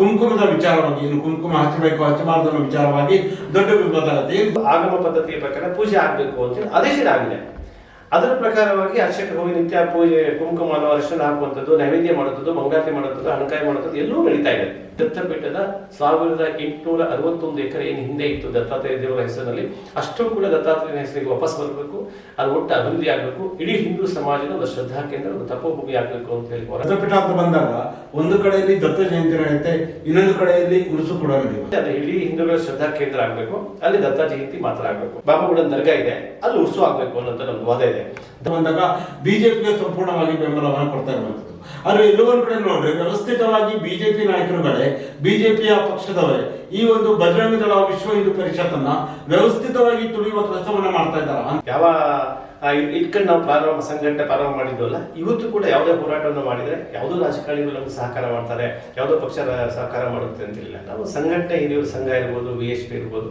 ಕುಂಕುಮದ ವಿಚಾರವಾಗಿ, ಇನ್ನು ಕುಂಕುಮ ಹಚ್ಚಬೇಕು, ಹಚ್ಚಬಾರದು ಅನ್ನೋ ವಿಚಾರವಾಗಿ ದೊಡ್ಡ ವಿವಾದ ಆಗುತ್ತೆ ಆಗಮ ಪದ್ಧತಿಯ ಪ್ರಕಾರ ಪೂಜೆ ಆಗಬೇಕು ಅಂತ ಆದೇಶ ಆಗಿದೆ. ಅದರ ಪ್ರಕಾರವಾಗಿ ಅರ್ಚಕರು ಹೋಗಿ ನಿತ್ಯ ಪೂಜೆ ಕುಂಕುಮವನ್ನು ಅರ್ಶನ ಹಾಕುವಂಥದ್ದು, ನೈವೇದ್ಯ ಮಾಡುವಂಥದ್ದು ಮಂಗಾತಿ ಮಾಡುವಂಥದ್ದು ಹಣಕಾಯಿ ಮಾಡುವಂಥದ್ದು ಎಲ್ಲವೂ ನಡೀತಾ ಇದೆ. ದತ್ತಪೀಠದ ಸಾವಿರದ ಎಂಟುನೂರ ಅರವತ್ತೊಂದು ಎಕರೆ ಏನು ಹಿಂದೆ ಇತ್ತು ದತ್ತಾತ್ರೇಯ ದೇವರ ಹೆಸರಿನಲ್ಲಿ ಅಷ್ಟು ಕೂಡ ದತ್ತಾತ್ರೇಯ ಹೆಸರಿಗೆ ವಾಪಸ್ ಬರಬೇಕು ಅದು ಒಟ್ಟು ಅಭಿವೃದ್ಧಿ ಆಗಬೇಕು. ಇಡೀ ಹಿಂದೂ ಸಮಾಜದ ಒಂದು ಶ್ರದ್ಧಾ ಕೇಂದ್ರ ಒಂದು ತಪೋಭೂಮಿ ಆಗಬೇಕು ಅಂತ ಹೇಳಿ ದತ್ತಪೀಠ ಅಂತ ಬಂದಾಗ ಒಂದು ಕಡೆಯಲ್ಲಿ ದತ್ತ ಜಯಂತಿ ನಡೆಯುತ್ತೆ ಇನ್ನೊಂದು ಕಡೆಯಲ್ಲಿ ಉರುಸು ಕೂಡ ನಡೆಯುತ್ತೆ. ಅದು ಇಡೀ ಹಿಂದೂಗಳ ಶ್ರದ್ಧಾ ಕೇಂದ್ರ ಆಗಬೇಕು ಅಲ್ಲಿ ದತ್ತ ಜಯಂತಿ ಮಾತ್ರ ಆಗಬೇಕು. ಬಾಬಾಗುಡ ನರ್ಗ ಇದೆ ಅಲ್ಲಿ ಉರುಸು ಆಗಬೇಕು ಅನ್ನೋಂಥ ಒಂದು ವಾದ ಇದೆ. ಬಂದಾಗ ಬಿಜೆಪಿಗೆ ಸಂಪೂರ್ಣವಾಗಿ ಬೆಂಬಲವನ್ನು ಕೊಡ್ತಾ ಇರುವಂತದ್ದು ಆದ್ರೆ ಎಲ್ಲೋ ಒಂದ್ ಕಡೆ ನೋಡ್ರಿ ವ್ಯವಸ್ಥಿತವಾಗಿ ಬಿಜೆಪಿ ನಾಯಕರುಗಳೇ ಬಿಜೆಪಿಯ ಪಕ್ಷದವರೇ ಈ ಒಂದು ಬಜರಂಗ ದಳ ವಿಶ್ವ ಹಿಂದೂ ಪರಿಷತ್ತನ್ನ ವ್ಯವಸ್ಥಿತವಾಗಿ ತುಳಿಯುವ ಕೆಲಸವನ್ನ ಮಾಡ್ತಾ ಇದ್ದಾರ? ಯಾವ ಇಟ್ಕೊಂಡು ನಾವು ಪ್ರಾರಂಭ ಸಂಘಟನೆ ಪ್ರಾರಂಭ ಮಾಡಿದ್ವಲ್ಲ ಇವತ್ತು ಕೂಡ ಯಾವುದೇ ಹೋರಾಟವನ್ನು ಮಾಡಿದ್ರೆ ಯಾವುದೋ ರಾಜಕಾರಣಿಗಳು ನಮ್ಗೆ ಸಹಕಾರ ಮಾಡ್ತಾರೆ ಯಾವುದೋ ಪಕ್ಷ ಸಹಕಾರ ಮಾಡುತ್ತೆ ಅಂತಿಲ್ಲ. ನಾವು ಸಂಘಟನೆ ಹಿರಿಯವರ ಸಂಘ ಇರ್ಬೋದು ವಿ ಎಚ್ ಪಿ ಇರ್ಬೋದು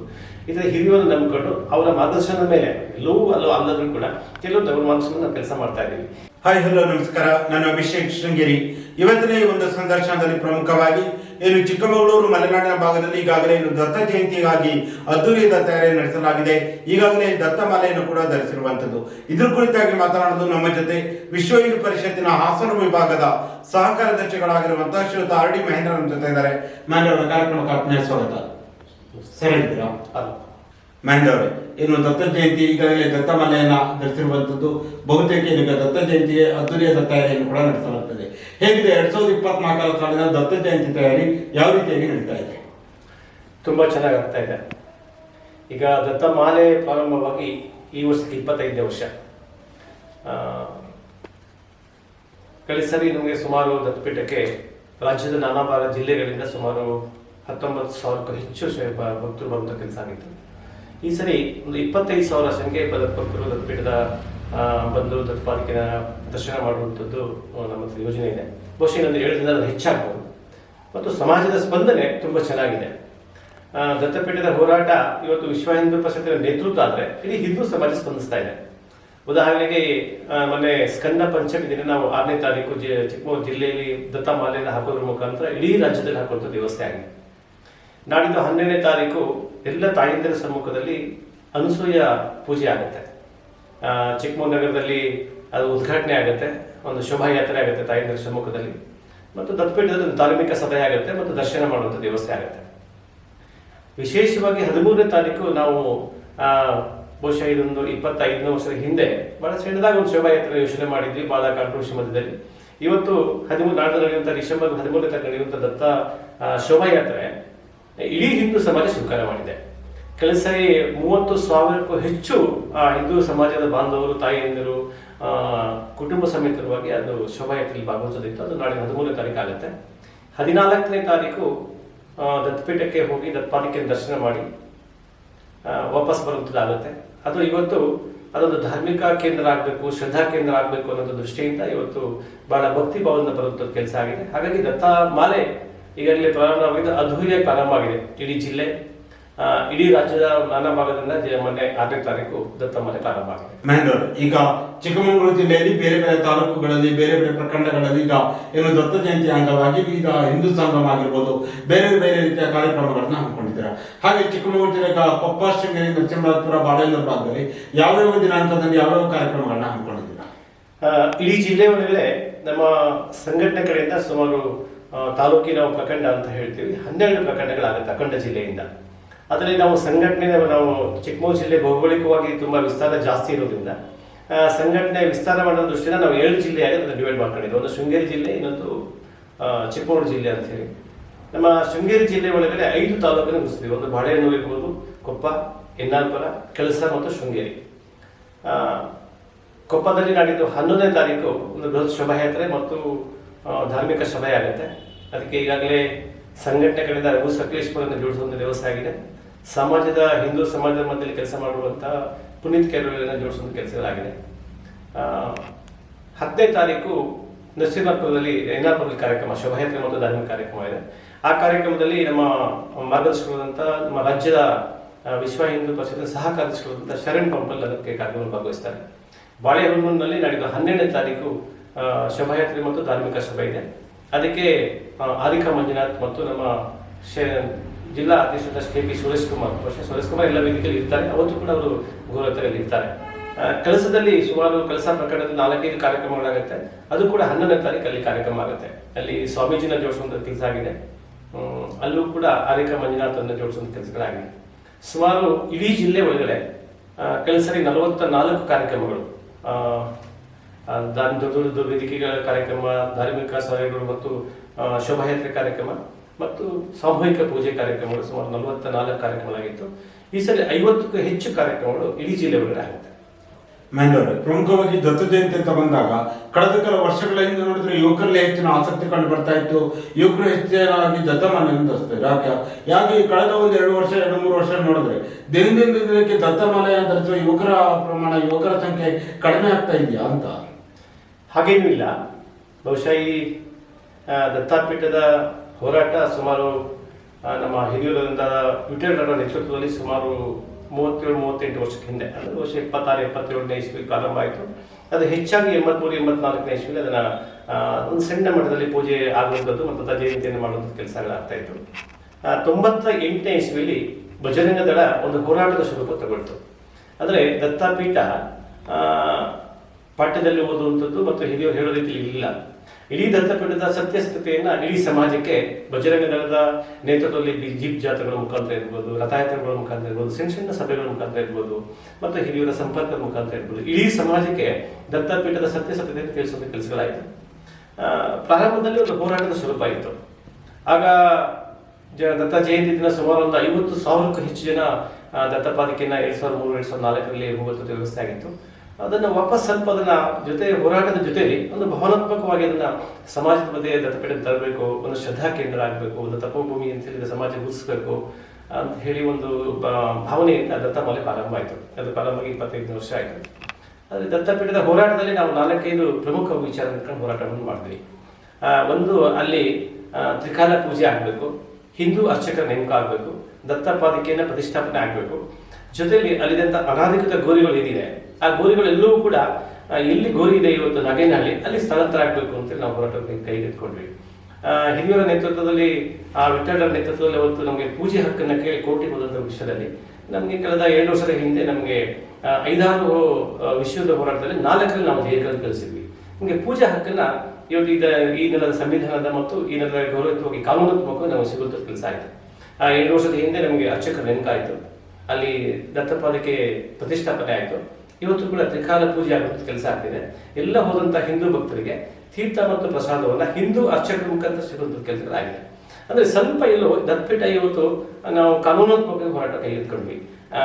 ಇದರ ಹಿರಿಯರನ್ನು ನಂಬಿಕೊಂಡು ಅವರ ಮಾರ್ಗದರ್ಶನದ ಮೇಲೆ ಎಲ್ಲವೂ ಅಲ್ಲೋ ಅಲ್ಲದ್ರೂ ಕೂಡ ಕೆಲವು ಡಬಲ್ ಮನಸ್ಸನ್ನು ನಾವು ಕೆಲಸ ಮಾಡ್ತಾ ಇದ್ದೀವಿ. ಹಾಯ್ ಹಲೋ ನಮಸ್ಕಾರ. ನಾನು ಅಭಿಷೇಕ್ ಶೃಂಗೇರಿ. ಇವತ್ತಿನ ಈ ಒಂದು ಸಂದರ್ಶನದಲ್ಲಿ ಪ್ರಮುಖವಾಗಿ ಏನು ಚಿಕ್ಕಮಗಳೂರು ಮಲೆನಾಡಿನ ಭಾಗದಲ್ಲಿ ಈಗಾಗಲೇ ಇನ್ನು ದತ್ತ ಜಯಂತಿಗಾಗಿ ಅದ್ದೂರಿ ತಯಾರಿ ನಡೆಸಲಾಗಿದೆ. ಈಗಾಗಲೇ ದತ್ತಮಾಲೆಯನ್ನು ಕೂಡ ಧರಿಸಿರುವಂತದ್ದು ಇದ್ರ ಕುರಿತಾಗಿ ಮಾತನಾಡಲು ನಮ್ಮ ಜೊತೆ ವಿಶ್ವ ಹಿಂದೂ ಪರಿಷತ್ತಿನ ಹಾಸನ ವಿಭಾಗದ ಸಹಕಾರ ಕಾರ್ಯದರ್ಶಿಗಳಾಗಿರುವಂತಹ ಶ್ರೀಯುತ ಆರ್ ಡಿ ಮಹೇಂದ್ರ ನಮ್ಮ ಜೊತೆ ಇದ್ದಾರೆ ಮಹೇಂದ್ರ ಕಾರ್ಯಕ್ರಮಕ್ಕೆ ಆತ್ಮೀಯ ಸ್ವಾಗತ. ಸರಿ ಅವರೇ ಏನು ದತ್ತ ಜಯಂತಿ ಈಗಾಗಲೇ ದತ್ತಮಾಲೆಯನ್ನ ಧರಿಸಿರುವಂತದ್ದು ಬಹುತೇಕ ಈಗ ದತ್ತ ಜಯಂತಿಗೆ ಅದ್ದೂರಿಯ ತಯಾರಿಯನ್ನು ಕೂಡ ನಡೆಸಲಾಗ್ತದೆ. ಹೇಗಿದೆ? ಎರಡ್ ಸಾವಿರದ ಇಪ್ಪತ್ನಾಲ್ಕರ ಸಾಲಿನ ದತ್ತ ಜಯಂತಿ ತಯಾರಿ ಯಾವ ರೀತಿಯಾಗಿ ನಡೀತಾ ಇದೆ? ತುಂಬಾ ಚೆನ್ನಾಗಿ ಆಗ್ತಾ ಇದೆ. ಈಗ ದತ್ತಮಾಲೆ ಪ್ರಾರಂಭವಾಗಿ ಈ ವರ್ಷಕ್ಕೆ ಇಪ್ಪತ್ತೈದನೇ ವರ್ಷ. ಕಳೆದ ಸರಿ ನಮಗೆ ಸುಮಾರು ದತ್ತಪೀಠಕ್ಕೆ ರಾಜ್ಯದ ನಾನಾ ಭಾಗ ಜಿಲ್ಲೆಗಳಿಂದ ಸುಮಾರು ಹತ್ತೊಂಬತ್ತು ಸಾವಿರಕ್ಕೂ ಹೆಚ್ಚು ಭಕ್ತರು ಬರುವಂಥ ಕೆಲಸ ಆಗಿತ್ತು. ಈ ಸರಿ ಒಂದು ಇಪ್ಪತ್ತೈದು ಸಾವಿರ ಸಂಖ್ಯೆ ಭಕ್ತರು ದತ್ತಪೀಠದ ಬಂದು ದತ್ತಪಾಲಿಕೆನ ದರ್ಶನ ಮಾಡುವಂಥದ್ದು ನಮ್ಮ ಯೋಜನೆ ಇದೆ. ಬಹುಶಃ ಇನ್ನೊಂದು ಏಳು ದಿನ ಹೆಚ್ಚಾಗ್ಬೋದು. ಮತ್ತು ಸಮಾಜದ ಸ್ಪಂದನೆ ತುಂಬ ಚೆನ್ನಾಗಿದೆ. ದತ್ತಪೀಠದ ಹೋರಾಟ ಇವತ್ತು ವಿಶ್ವ ಹಿಂದೂ ಪರಿಷತ್ತಿನ ನೇತೃತ್ವ ಆದರೆ ಇಡೀ ಹಿಂದೂ ಸಮಾಜ ಸ್ಪಂದಿಸ್ತಾ ಇದೆ. ಉದಾಹರಣೆಗೆ ಮೊನ್ನೆ ಸ್ಕಂದ ಪಂಚಮಿ ದಿನ ನಾವು ಆರನೇ ತಾರೀಕು ಚಿಕ್ಕಮಗಳೂರು ಜಿಲ್ಲೆಯಲ್ಲಿ ದತ್ತಮಾಲೆಯನ್ನು ಹಾಕೋದ್ರ ಮುಖಾಂತರ ಇಡೀ ರಾಜ್ಯದಲ್ಲಿ ಹಾಕುವಂಥ ವ್ಯವಸ್ಥೆ ಆಗಿದೆ. ನಾಡಿದ್ದು ಹನ್ನೆರಡನೇ ತಾರೀಕು ಎಲ್ಲ ತಾಯಂದಿರ ಸಮ್ಮುಖದಲ್ಲಿ ಅನಸೂಯ ಪೂಜೆ ಆಗುತ್ತೆ. ಆ, ಚಿಕ್ಕಮಗಳೂರು ನಗರದಲ್ಲಿ ಅದು ಉದ್ಘಾಟನೆ ಆಗುತ್ತೆ ಒಂದು ಶೋಭಾಯಾತ್ರೆ ಆಗುತ್ತೆ ತಾಯಂದಿರ ಸಮ್ಮುಖದಲ್ಲಿ. ಮತ್ತು ದತ್ತಪೀಠದಲ್ಲಿ ಒಂದು ಧಾರ್ಮಿಕ ಸಭೆ ಆಗುತ್ತೆ ಮತ್ತು ದರ್ಶನ ಮಾಡುವಂಥ ವ್ಯವಸ್ಥೆ ಆಗುತ್ತೆ. ವಿಶೇಷವಾಗಿ ಹದಿಮೂರನೇ ತಾರೀಕು ನಾವು ಬಹುಶಃ ಇದೊಂದು ಇಪ್ಪತ್ತೈದನೇ ವರ್ಷದ ಹಿಂದೆ ಬಹಳ ಸಣ್ಣದಾಗಿ ಒಂದು ಶೋಭಾಯಾತ್ರೆ ಯೋಚನೆ ಮಾಡಿದ್ವಿ ಬಹಳ ಕಾಂಟ್ರವರ್ಷಿ ಮಧ್ಯದಲ್ಲಿ ಇವತ್ತು ಹದಿಮೂರು ನಾಡು ನಡೆಯುವಂಥ ಡಿಸೆಂಬರ್ ಹದಿಮೂರನೇ ತಾರೀಕು ನಡೆಯುವಂಥ ದತ್ತ ಶೋಭಾಯಾತ್ರೆ ಇಡೀ ಹಿಂದೂ ಸಮಾಜ ಸ್ವೀಕಾರ ಮಾಡಿದೆ ಕೆಲಸ ಮೂವತ್ತು ಸಾವಿರಕ್ಕೂ ಹೆಚ್ಚು ಆ, ಹಿಂದೂ ಸಮಾಜದ ಬಾಂಧವರು ತಾಯಿಯಂದಿರು ಕುಟುಂಬ ಸಮೇತರವಾಗಿ ಅದು ಶೋಭಾಯಾತ್ರೆಯಲ್ಲಿ ಭಾಗವಹಿಸೋದಿತ್ತು. ಅದು ನಾಳೆ ಹದಿಮೂರನೇ ತಾರೀಕು ಆಗುತ್ತೆ. ಹದಿನಾಲ್ಕನೇ ತಾರೀಕು ದತ್ತಪೀಠಕ್ಕೆ ಹೋಗಿ ದತ್ತಪಾಲಿಕೆ ದರ್ಶನ ಮಾಡಿ ವಾಪಸ್ ಬರುವಂಥದ್ದಾಗುತ್ತೆ ಅದು ಇವತ್ತು ಅದೊಂದು ಧಾರ್ಮಿಕ ಕೇಂದ್ರ ಆಗಬೇಕು ಶ್ರದ್ಧಾ ಕೇಂದ್ರ ಆಗಬೇಕು ಅನ್ನೋದು ದೃಷ್ಟಿಯಿಂದ ಇವತ್ತು ಬಹಳ ಭಕ್ತಿ ಭಾವದಿಂದ ಬರುವಂಥದ್ದು ಕೆಲಸ ಆಗಿದೆ. ಹಾಗಾಗಿ ದತ್ತ ಮಾಲೆ ಈಗಾಗಲೇ ಪ್ರಾರಂಭವಾಗಿದ್ದು ಅಧೂರ್ಯ ಪ್ರಾರಂಭ ಆಗಿದೆ. ಇಡೀ ಜಿಲ್ಲೆ ಇಡೀ ರಾಜ್ಯದ ನಾನಾ ಭಾಗದಿಂದ ಜಯ ಮೊನ್ನೆ ಆರನೇ ತಾರೀಕು ದತ್ತ ಮಾಲೆ ಪ್ರಾರಂಭ ಆಗಿದೆ. ಮಹೇಂದ್ರ ಈಗ ಚಿಕ್ಕಮಗಳೂರು ಜಿಲ್ಲೆಯಲ್ಲಿ ಬೇರೆ ಬೇರೆ ತಾಲೂಕುಗಳಲ್ಲಿ ಬೇರೆ ಬೇರೆ ಪ್ರಖಂಡಗಳಲ್ಲಿ ಈಗ ಏನು ದತ್ತ ಜಯಂತಿ ಅಂಗವಾಗಿ ಈಗ ಹಿಂದೂ ಸಂಭ್ರಮ ಆಗಿರ್ಬೋದು ಬೇರೆ ಬೇರೆ ರೀತಿಯ ಕಾರ್ಯಕ್ರಮಗಳನ್ನ ಹಮ್ಮಿಕೊಂಡಿದ್ದಾರೆ? ಹಾಗೆ ಚಿಕ್ಕಮಗಳೂರು ಜಿಲ್ಲೆ ಕೊಪ್ಪ ಶೃಂಗೇರಿ ನರಸಿಂಹರಾಜಪುರ ಬಾಳೆಹೊನ್ನೂರು ಭಾಗದಲ್ಲಿ ಯಾವ್ಯಾವ ದಿನಾಂಕದಲ್ಲಿ ಯಾವ್ಯಾವ ಕಾರ್ಯಕ್ರಮಗಳನ್ನ ಹಮ್ಮಿಕೊಂಡಿದ್ದೀರಾ? ಇಡೀ ಜಿಲ್ಲೆ ಒಳಗಡೆ ನಮ್ಮ ಸಂಘಟನೆ ಕಡೆಯಿಂದ ಸುಮಾರು ತಾಲೂಕಿನ ಪ್ರಖಂಡ ಅಂತ ಹೇಳ್ತೀವಿ. ಹನ್ನೆರಡು ಪ್ರಖಂಡಗಳಾಗುತ್ತೆ ಅಖಂಡ ಜಿಲ್ಲೆಯಿಂದ. ಅದರಲ್ಲಿ ನಾವು ಸಂಘಟನೆ ನಾವು ಚಿಕ್ಕಮಗಳೂರು ಜಿಲ್ಲೆ ಭೌಗೋಳಿಕವಾಗಿ ತುಂಬ ವಿಸ್ತಾರ ಜಾಸ್ತಿ ಇರೋದ್ರಿಂದ ಸಂಘಟನೆ ವಿಸ್ತಾರ ಮಾಡೋ ದೃಷ್ಟಿಯಿಂದ ನಾವು ಏಳು ಜಿಲ್ಲೆಯಾಗಿ ಅದನ್ನು ಡಿವೈಡ್ ಮಾಡ್ಕೊಂಡಿದ್ವಿ ಒಂದು ಶೃಂಗೇರಿ ಜಿಲ್ಲೆ, ಇನ್ನೊಂದು ಚಿಕ್ಕಮಗಳೂರು ಜಿಲ್ಲೆ ಅಂತ ಹೇಳಿ. ನಮ್ಮ ಶೃಂಗೇರಿ ಜಿಲ್ಲೆ ಒಳಗಡೆ ಐದು ತಾಲೂಕನ್ನು ಮುಗಿಸ್ತೀವಿ ಒಂದು ಬಾಳೆಹಣ್ಣು ಇರ್ಬೋದು ಕೊಪ್ಪ ಎನ್ನಾಲ್ಪುರ ಕೆಲಸ ಮತ್ತು ಶೃಂಗೇರಿ. ಕೊಪ್ಪದಲ್ಲಿ ನಾಡಿದ್ದು ಹನ್ನೊಂದನೇ ತಾರೀಕು ಒಂದು ಬೃಹತ್ ಶೋಭಾಯಾತ್ರೆ ಮತ್ತು ಧಾರ್ಮಿಕ ಸಭೆ ಆಗುತ್ತೆ. ಅದಕ್ಕೆ ಈಗಾಗಲೇ ಸಂಘಟನೆಗಳಿಂದ ರಘು ಸಕಲೇಶ್ವರನ್ನು ಜೋಡಿಸುವಂಥ ವ್ಯವಸ್ಥೆ ಆಗಿದೆ. ಸಮಾಜದ, ಹಿಂದೂ ಸಮಾಜದ ಮಧ್ಯದಲ್ಲಿ ಕೆಲಸ ಮಾಡುವಂಥ ಪುನೀತ್ ಕೆರೂರನ್ನು ಜೋಡಿಸುವಂಥ ಕೆಲಸಗಳಾಗಿದೆ ಹತ್ತನೇ ತಾರೀಕು ನರಸಿಂಹಪುರದಲ್ಲಿ ಎನ್ನಾಪುರದಲ್ಲಿ ಕಾರ್ಯಕ್ರಮ, ಶೋಭಾಯಾತ್ರೆ ಮತ್ತು ಧಾರ್ಮಿಕ ಕಾರ್ಯಕ್ರಮ ಇದೆ. ಆ ಕಾರ್ಯಕ್ರಮದಲ್ಲಿ ನಮ್ಮ ಮಾರ್ಗದರ್ಶಕರಾದಂಥ ನಮ್ಮ ರಾಜ್ಯದ ವಿಶ್ವ ಹಿಂದೂ ಪರಿಷತ್ ಸಹ ಕಾರ್ಯದರ್ಶಿಗಳಾದಂಥ ಶರಣ್ ಪಂಪಲ್ ಅದಕ್ಕೆ ಕಾರ್ಯಕ್ರಮ ಭಾಗವಹಿಸ್ತಾರೆ. ಬಾಳೆಹೊನ್ನೂರಿನಲ್ಲಿ ನಡೆದ ಹನ್ನೆರಡನೇ ತಾರೀಕು ಶೋಭಾಯಾತ್ರೆ ಮತ್ತು ಧಾರ್ಮಿಕ ಸಭೆ ಇದೆ. ಅದಕ್ಕೆ ಆದಿಕ ಮಂಜುನಾಥ್ ಮತ್ತು ನಮ್ಮ ಜಿಲ್ಲಾ ಅಧ್ಯಕ್ಷರಾದ ಕೆ ಪಿ ಸುರೇಶ್ ಕುಮಾರ್ ಬಹುಶಃ ಸುರೇಶ್ ಕುಮಾರ್ ಎಲ್ಲ ವೇದಿಕೆಯಲ್ಲಿ ಇರ್ತಾರೆ. ಅವತ್ತು ಕೂಡ ಅವರು ಗೌರವದಲ್ಲಿ ಇರ್ತಾರೆ. ಕೆಲಸದಲ್ಲಿ ಸುಮಾರು ಕೆಲಸ ಪ್ರಕರಣದ ನಾಲ್ಕೈದು ಕಾರ್ಯಕ್ರಮಗಳಾಗುತ್ತೆ. ಅದು ಕೂಡ ಹನ್ನೊಂದನೇ ತಾರೀಕಲ್ಲಿ ಕಾರ್ಯಕ್ರಮ ಆಗುತ್ತೆ. ಅಲ್ಲಿ ಸ್ವಾಮೀಜಿನ ಜೋಡಿಸುವಂತ ಕೆಲಸ ಆಗಿದೆ. ಅಲ್ಲೂ ಕೂಡ ಆರಿಕಾ ಮಂಜುನಾಥ್ ಜೋಡಿಸುವಂಥ ಕೆಲಸಗಳಾಗಿದೆ ಸುಮಾರು ಇಡೀ ಜಿಲ್ಲೆ ಒಳಗಡೆ ಕೆಲಸದಲ್ಲಿ ನಲವತ್ತ ನಾಲ್ಕು ಕಾರ್ಯಕ್ರಮಗಳು ದೊಡ್ಡ ದೊಡ್ಡ ವೇದಿಕೆಗಳ ಕಾರ್ಯಕ್ರಮ, ಧಾರ್ಮಿಕ ಸಭೆಗಳು ಮತ್ತು ಶೋಭಾಯಾತ್ರೆ ಕಾರ್ಯಕ್ರಮ ಮತ್ತು ಸಾಮೂಹಿಕ ಪೂಜೆ ಕಾರ್ಯಕ್ರಮಗಳು ಸುಮಾರು ನಲವತ್ತ ನಾಲ್ಕು ಕಾರ್ಯಕ್ರಮಗಳಾಗಿತ್ತು. ಈ ಸಲ ಐವತ್ತಕ್ಕೂ ಹೆಚ್ಚು ಕಾರ್ಯಕ್ರಮಗಳು ಇಡೀ ಜಿಲ್ಲೆ ಒಳಗಡೆ ಆಗುತ್ತೆ. ಮಹೇಂದ್ರ ಪ್ರಮುಖವಾಗಿ ದತ್ತ ಜಯಂತಿ ಅಂತ ಬಂದಾಗ ಕಳೆದ ಕೆಲ ವರ್ಷಗಳ ಹಿಂದೆ ನೋಡಿದ್ರೆ ಯುವಕರಲ್ಲಿ ಹೆಚ್ಚಿನ ಆಸಕ್ತಿ ಕಂಡು ಬರ್ತಾ ಇತ್ತು. ಯುವಕರು ಹೆಚ್ಚಿನಾಗಿ ದತ್ತಮಾನ ಯಾಕೆ? ಕಳೆದ ಒಂದು ಎರಡು ವರ್ಷ, ಎರಡು ಮೂರು ವರ್ಷ ನೋಡಿದ್ರೆ ದಿನದಿಂದ ದಿನಕ್ಕೆ ಧರಿಸುವ ಯುವಕರ ಪ್ರಮಾಣ, ಯುವಕರ ಸಂಖ್ಯೆ ಕಡಿಮೆ ಆಗ್ತಾ ಇದೆಯಾ ಅಂತ. ಹಾಗೇನೂ ಇಲ್ಲ. ಬಹುಶಃ ಈ ದತ್ತಾಪೀಠದ ಹೋರಾಟ ಸುಮಾರು ನಮ್ಮ ಹಿರಿಯರಿಂದ ವಿಠಲರ ನೇತೃತ್ವದಲ್ಲಿ ಸುಮಾರು ಮೂವತ್ತೇಳು, ಮೂವತ್ತೆಂಟು ವರ್ಷಕ್ಕೆ ಹಿಂದೆ. ಅಂದರೆ ಬಹುಶಃ ಇಪ್ಪತ್ತಾರು ಇಪ್ಪತ್ತೇಳನೇ ಇಸ್ವಿ ಪ್ರಾರಂಭ ಆಯಿತು. ಅದು ಹೆಚ್ಚಾಗಿ ಎಂಬತ್ಮೂರು, ಎಂಬತ್ನಾಲ್ಕನೇ ಇಸ್ವಿಲಿ ಅದನ್ನು ಒಂದು ಸಣ್ಣ ಮಟ್ಟದಲ್ಲಿ ಪೂಜೆ ಆಗುವಂಥದ್ದು ಮತ್ತು ದತ್ತ ಜಯಂತಿಯನ್ನು ಮಾಡುವಂಥ ಕೆಲಸಗಳಾಗ್ತಾ ಇತ್ತು. ತೊಂಬತ್ತ ಎಂಟನೇ ಇಸ್ವಿಲಿ ಬಜರಂಗ ದಳ ಒಂದು ಹೋರಾಟದ ಸ್ವರೂಪ ತಗೊಳ್ತು. ಅಂದರೆ ದತ್ತಾಪೀಠ ಪಾಠ್ಯದಲ್ಲಿ ಓದುವಂಥದ್ದು ಮತ್ತು ಹಿರಿಯರು ಹೇಳೋ ರೀತಿಯಲ್ಲಿ ಇಲ್ಲ ಇಡೀ ದತ್ತಪೀಠದ ಸತ್ಯಸ್ಥತೆಯನ್ನ ಇಡೀ ಸಮಾಜಕ್ಕೆ ಬಜರಂಗ ದಳದ ನೇತೃತ್ವದಲ್ಲಿ ಬಿ- ಜೀಪ್ ಜಾತ್ರೆಗಳ ಮುಖಾಂತರ ಇರ್ಬೋದು, ರಥಯಾತ್ರೆಗಳ ಮುಖಾಂತರ ಇರ್ಬೋದು, ಸಣ್ಣ ಸಣ್ಣ ಸಭೆಗಳ ಮುಖಾಂತರ ಇರ್ಬೋದು ಮತ್ತು ಹಿರಿಯರ ಸಂಪರ್ಕದ ಮುಖಾಂತರ ಇರ್ಬೋದು. ಇಡೀ ಸಮಾಜಕ್ಕೆ ದತ್ತಪೀಠದ ಸತ್ಯಸತ್ಯತೆಯನ್ನು ತಿಳಿಸುವಂತ ಕೆಲಸಗಳಾಯಿತು. ಪ್ರಾರಂಭದಲ್ಲಿ ಒಂದು ಹೋರಾಟದ ಸ್ವರೂಪ ಇತ್ತು. ಆಗ ದತ್ತ ಜಯಂತಿ ದಿನ ಸುಮಾರು ಒಂದು ಐವತ್ತು ಸಾವಿರಕ್ಕೂ ಹೆಚ್ಚು ಜನ ದತ್ತಪಾದಿಕೆಯನ್ನ ಎರಡ್ ಸಾವಿರದ ಮೂರು, ಎರಡ್ ಸಾವಿರದ ನಾಲ್ಕರಲ್ಲಿ ಹೋಗುವಂಥದ್ದು ವ್ಯವಸ್ಥೆ ಆಗಿತ್ತು. ಅದನ್ನ ವಾಪಸ್ ಸ್ವಲ್ಪ ಅದನ್ನ ಜೊತೆ ಹೋರಾಟದ ಜೊತೆಯಲ್ಲಿ ಒಂದು ಭಾವನಾತ್ಮಕವಾಗಿ ಅದನ್ನ ಸಮಾಜದ ಮಧ್ಯೆ ದತ್ತಪೀಠ ತರಬೇಕು ಒಂದು ಶ್ರದ್ಧಾ ಕೇಂದ್ರ ಆಗಬೇಕು ಒಂದು ತಪೋಭೂಮಿ ಅಂತ ಹೇಳಿದ ಸಮಾಜ ಗುರುತಿಸಬೇಕು ಅಂತ ಹೇಳಿ ಒಂದು ಭಾವನೆ ದತ್ತ ದತ್ತಮಾಲೆ ಪ್ರಾರಂಭ ಆಯಿತು. ಅದು ಪ್ರಾರಂಭ ಆಗಿ ಇಪ್ಪತ್ತೈದು ವರ್ಷ ಆಯಿತು. ಆದರೆ ದತ್ತಪೀಠದ ಹೋರಾಟದಲ್ಲಿ ನಾವು ನಾಲ್ಕೈದು ಪ್ರಮುಖ ವಿಚಾರ ಹೋರಾಟವನ್ನು ಮಾಡಿದ್ವಿ. ಆ, ಒಂದು ಅಲ್ಲಿ ತ್ರಿಕಾಲ ಪೂಜೆ ಆಗಬೇಕು ಹಿಂದೂ ಅರ್ಚಕರ ನೇಮಕ ಆಗಬೇಕು ದತ್ತಪಾದಿಕೆಯನ್ನ ಪ್ರತಿಷ್ಠಾಪನೆ ಆಗಬೇಕು. ಜೊತೆಯಲ್ಲಿ ಅಲ್ಲಿದ್ದಂಥ ಅನಾಧಿಕೃತ ಗೋರಿಗಳು ಏನಿದೆ ಆ ಗೋರಿಗಳೆಲ್ಲವೂ ಕೂಡ ಎಲ್ಲಿ ಗೋರಿ ಇದೆ ಇವತ್ತು ನಗೇನಹಳ್ಳಿ, ಅಲ್ಲಿ ಸ್ಥಳಾಂತರ ಆಗಬೇಕು ಅಂತೇಳಿ ನಾವು ಹೋರಾಟಕ್ಕೆ ಕೈಗೆತ್ಕೊಂಡ್ವಿ ಹಿರಿಯರ ನೇತೃತ್ವದಲ್ಲಿ, ಆ ವಿಠಲರ ನೇತೃತ್ವದಲ್ಲಿ ಅವತ್ತು ನಮಗೆ ಪೂಜೆ ಹಕ್ಕನ್ನು ಕೇಳಿ ಕೋಟಿ ಹೋದಂಥ ವಿಷಯದಲ್ಲಿ, ನಮಗೆ ಕಳೆದ ಎರಡು ವರ್ಷದ ಹಿಂದೆ ನಮಗೆ ಐದಾರು ವಿಶ್ವದ ಹೋರಾಟದಲ್ಲಿ ನಾಲ್ಕರಲ್ಲಿ ನಾವು ಜಯಗಳನ್ನು ಕಳಿಸಿದ್ವಿ ನಮಗೆ ಪೂಜೆ ಹಕ್ಕನ್ನ ಇವತ್ತು ಇದ, ಈ ನೆಲದ ಸಂವಿಧಾನದ ಮತ್ತು ಈ ನೆಲದ ಗೌರವತ್ವವಾಗಿ ಕಾನೂನಾತ್ಮಕವಾಗಿ ನಾವು ಸಿಗುವಂಥ ಕೆಲಸ ಆಯಿತು. ಆ, ಎರಡು ವರ್ಷದ ಹಿಂದೆ ನಮಗೆ ಅರ್ಚಕರ ನೇಮಕ ಅಲ್ಲಿ ದತ್ತಪಾದಕ್ಕೆ ಪ್ರತಿಷ್ಠಾಪನೆ ಆಯಿತು. ಇವತ್ತು ಕೂಡ ತ್ರಿಕಾಲ ಪೂಜೆ ಆಗುವಂಥ ಕೆಲಸ ಆಗ್ತಿದೆ. ಎಲ್ಲ ಹೋದಂತ ಹಿಂದೂ ಭಕ್ತರಿಗೆ ತೀರ್ಥ ಮತ್ತು ಪ್ರಸಾದವನ್ನ ಹಿಂದೂ ಅರ್ಚಕರ ಮುಖಾಂತರ ಸಿಗುವಂಥ ಕೆಲಸಗಳಾಗಿದೆ ಅಂದ್ರೆ ಸ್ವಲ್ಪ ಎಲ್ಲೋ ದತ್ಪೀಠ ಇವತ್ತು ನಾವು ಕಾನೂನಾತ್ಮಕ ಹೋರಾಟ ಕೈಗೆತ್ಕೊಂಡ್ವಿ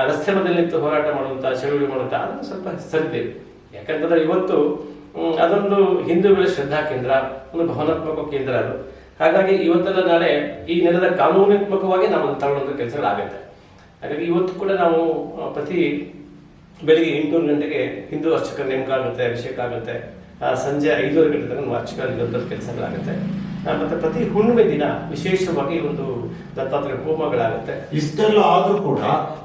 ರಸ್ತೆ ಮಧ್ಯದಲ್ಲಿ ನಿಂತು ಹೋರಾಟ ಮಾಡುವಂತ, ಚಳುವಳಿ ಮಾಡುವಂತ ಅದನ್ನು ಸ್ವಲ್ಪ ಸರಿದೆ. ಯಾಕಂತಂದ್ರೆ ಇವತ್ತು ಅದೊಂದು ಹಿಂದೂಗಳ ಶ್ರದ್ಧಾ ಕೇಂದ್ರ, ಒಂದು ಭವನಾತ್ಮಕ ಕೇಂದ್ರ ಅದು. ಹಾಗಾಗಿ ಇವತ್ತೆಲ್ಲ ನಾಳೆ ಈ ನೆಲದ ಕಾನೂನಾತ್ಮಕವಾಗಿ ನಾವು ತಗೊಳ್ಳುವಂಥ ಕೆಲಸಗಳಾಗುತ್ತೆ. ಹಾಗಾಗಿ ಇವತ್ತು ಕೂಡ ನಾವು ಪ್ರತಿ ಬೆಳಿಗ್ಗೆ ಎಂಟೂರು ಗಂಟೆಗೆ ಹಿಂದೂ ಅರ್ಚಕರ ನೇಮಕ ಆಗುತ್ತೆ ಅಭಿಷೇಕ ಆಗುತ್ತೆ ಸಂಜೆ ಐದೂವರೆ ಗಂಟೆ ತನಕ ಅರ್ಚಕ ಅರ್ಚಕರ ಕೆಲಸಗಳಾಗುತ್ತೆ. ಮತ್ತೆ ಪ್ರತಿ ಹುಣ್ಣಿಮೆ ದಿನ ವಿಶೇಷವಾಗಿ ಒಂದು ದತ್ತಾತ್ರೇಯ ಹೋಮಗಳಾಗುತ್ತೆ. ಇಷ್ಟೆಲ್ಲ ಆದ್ರೂ ಕೂಡ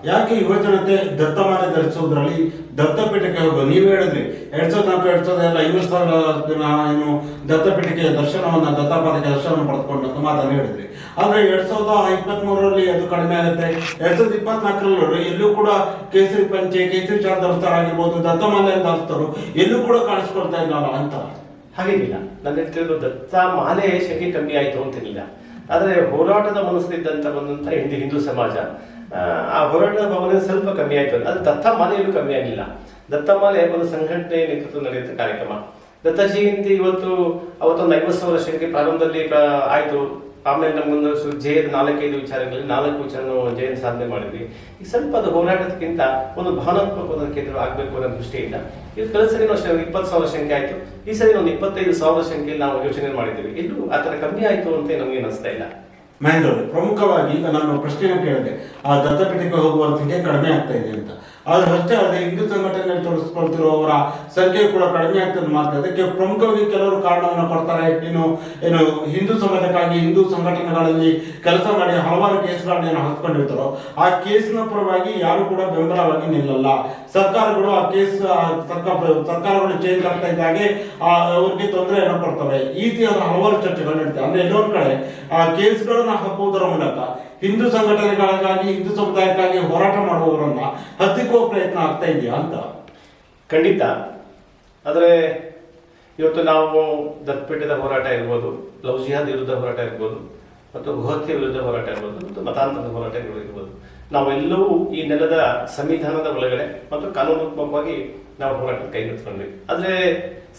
ಯಾಕೆ ಯುವಜನತೆ ದತ್ತಮಾಲೆ ಧರಿಸೋದ್ರಲ್ಲಿ ದತ್ತಪೀಠಕ್ಕೆ ಹೋಗೋ ನೀವು ಹೇಳಿದ್ರಿ, ಎರಡ್ ಸಾವಿರದ ನಾಲ್ಕು, ಎರಡ್ ಸಾವಿರದ ಎಲ್ಲ ಐವತ್ತು ಸಾವಿರ ಜನ ಏನು ದತ್ತಪೀಠಕ್ಕೆ ದರ್ಶನವನ್ನ ದತ್ತಪಾದಕ್ಕೆ ದರ್ಶನ ಪಡೆದುಕೊಂಡು ಮಾತನ್ನು ಹೇಳಿದ್ರಿ. ಆದ್ರೆ ಎರಡ್ ಸಾವಿರದ ಇಪ್ಪತ್ತ್ ಮೂರರಲ್ಲಿ ಅದು ಕಡಿಮೆ ಆಗುತ್ತೆ. ಎರಡ್ ಸಾವಿರದ ಇಪ್ಪತ್ನಾಲ್ಕರಲ್ಲಿ ಎಲ್ಲೂ ಕೂಡ ಕೇಸರಿ ಪಂಚೆ ಕೇಸರಿ ಚಾರ್ ಧರಿಸ್ತಾರಾಗಿರ್ಬೋದು ದತ್ತಮಾಲೆ ದರ್ಸ್ತಾರು ಎಲ್ಲೂ ಕೂಡ ಕಾಣಿಸ್ಕೊಳ್ತಾ ಇಲ್ಲ ಅಂತ. ಹಾಗೇನಿಲ್ಲ. ನನಗೆ ತಿಳಿದು ದತ್ತ ಮಾಲೆ ಶಕ್ತಿ ಕಮ್ಮಿ ಆಯಿತು ಅಂತಿರಲಿಲ್ಲ ಆದರೆ ಹೋರಾಟದ ಮನಸ್ಸಿದ್ದಂತ ಬಂದಂತ ಹಿಂದಿ ಹಿಂದೂ ಸಮಾಜ ಆ, ಹೋರಾಟದ ಭಾವನೆ ಸ್ವಲ್ಪ ಕಮ್ಮಿ ಆಯಿತು. ಅದು ದತ್ತ ಮಾಲೆಯಲ್ಲೂ ಕಮ್ಮಿ ಆಗಿಲ್ಲ. ದತ್ತಮಾಲೆ ಒಂದು ಸಂಘಟನೆ ನೇತೃತ್ವ ನಡೆಯುತ್ತೆ ಕಾರ್ಯಕ್ರಮ. ದತ್ತ ಜಯಂತಿ ಇವತ್ತು ಅವತ್ತೊಂದು ಐವತ್ತು ಸಾವಿರ ಶಂಕೆ ಪ್ರಾರಂಭದಲ್ಲಿ ಆಯ್ತು. ಆಮೇಲೆ ನಮ್ಗೊಂದು ಜಯದ ನಾಲ್ಕೈದು ವಿಚಾರಗಳಲ್ಲಿ ನಾಲ್ಕು ವಿಚಾರ ಜಯನ್ ಸಾಧನೆ ಮಾಡಿದ್ವಿ. ಈಗ ಸ್ವಲ್ಪ ಅದು ಹೋರಾಟಕ್ಕಿಂತ ಒಂದು ಭಾವನಾತ್ಮಕವಾದ ಕೇಂದ್ರ ಆಗಬೇಕು ಅನ್ನೋ ದೃಷ್ಟಿಯಿಂದ ಇದು ಕಳೆದ ಸರಿ ಅಷ್ಟೇ ಇಪ್ಪತ್ತು ಸಾವಿರ ಸಂಖ್ಯೆ ಆಯ್ತು. ಈ ಸರಿ ಒಂದು ಇಪ್ಪತ್ತೈದು ಸಾವಿರ ಸಂಖ್ಯೆಯಲ್ಲಿ ನಾವು ಯೋಚನೆ ಮಾಡಿದ್ದೀವಿ. ಎಲ್ಲೂ ಆ ಥರ ಕಮ್ಮಿ ಆಯ್ತು ಅಂತ ನಮಗೆ ಅನಿಸ್ತಾ ಇಲ್ಲ. ಮಹೇಂದ್ರ ಪ್ರಮುಖವಾಗಿ ಈಗ ನಾನು ಪ್ರಶ್ನೆಯನ್ನು ಕೇಳಿದೆ. ಆ ದತ್ತಪೀಠಕ್ಕೆ ಹೋಗುವ ಸಂಖ್ಯೆ ಕಡಿಮೆ ಆಗ್ತಾ ಇದೆ ಅಂತ. ಅದು ಅಷ್ಟೇ ಅಲ್ಲದೆ ಹಿಂದೂ ಸಂಘಟನೆಯಲ್ಲಿ ತೋರಿಸ್ಕೊಳ್ತಿರುವವರ ಸಂಖ್ಯೆ ಕೂಡ ಕಡಿಮೆ ಆಗ್ತದೆ ಮಾತ್ರ. ಅದಕ್ಕೆ ಪ್ರಮುಖವಾಗಿ ಕೆಲವರು ಕಾರಣವನ್ನು ಕೊಡ್ತಾರೆ. ಇನ್ನು ಏನು ಹಿಂದೂ ಸಮಾಜಕ್ಕಾಗಿ ಹಿಂದೂ ಸಂಘಟನೆಗಳಲ್ಲಿ ಕೆಲಸ ಮಾಡಿ ಹಲವಾರು ಕೇಸ್ಗಳನ್ನು ಏನು ಹಾಕ್ಕೊಂಡಿರ್ತಾರೋ ಆ ಕೇಸ್ನ ಪರವಾಗಿ ಯಾರು ಕೂಡ ಬೆಂಬಲವಾಗಿ ನಿಲ್ಲಲ್ಲ. ಸರ್ಕಾರಗಳು ಆ ಕೇಸ್ ಸರ್ಕಾರ, ಸರ್ಕಾರಗಳು ಚೇಂಜ್ ಆಗ್ತಾ ಇದ್ದಾಗೆ ಅವ್ರಿಗೆ ತೊಂದರೆಯನ್ನು ಕೊಡ್ತವೆ. ಈ ರೀತಿಯಾದ ಹಲವಾರು ಚರ್ಚೆಗಳು ನಡೀತವೆ. ಅಂದ್ರೆ ಇನ್ನೊಂದು ಕಡೆ ಆ ಕೇಸ್ಗಳನ್ನ ಹಾಕುವುದರ ಮೂಲಕ ಹಿಂದೂ ಸಂಘಟನೆಗಳಿಗಾಗಿ, ಹಿಂದೂ ಸಮುದಾಯಕ್ಕಾಗಿ ಹೋರಾಟ ಮಾಡುವವರನ್ನ ಹತ್ತಿಕ್ಕುವ ಪ್ರಯತ್ನ ಆಗ್ತಾ ಇದೆಯಾ ಅಂತ? ಖಂಡಿತ. ಆದರೆ ಇವತ್ತು ನಾವು ದತ್ಪೀಠದ ಹೋರಾಟ ಇರ್ಬೋದು, ಲವ್ ಜಿಹಾದ್ ವಿರುದ್ಧ ಹೋರಾಟ ಇರ್ಬೋದು, ಮತ್ತು ಗುಹತ್ಯ ವಿರುದ್ಧ ಹೋರಾಟ ಇರ್ಬೋದು, ಮತ್ತು ಮತಾಂತರದ ಹೋರಾಟಗಳು ಇರ್ಬೋದು. ನಾವೆಲ್ಲವೂ ಈ ನೆಲದ ಸಂವಿಧಾನದ ಒಳಗಡೆ ಮತ್ತು ಕಾನೂನಾತ್ಮಕವಾಗಿ ನಾವು ಹೋರಾಟ ಕೈಗೆತ್ತಿಕೊಂಡ್ವಿ. ಆದರೆ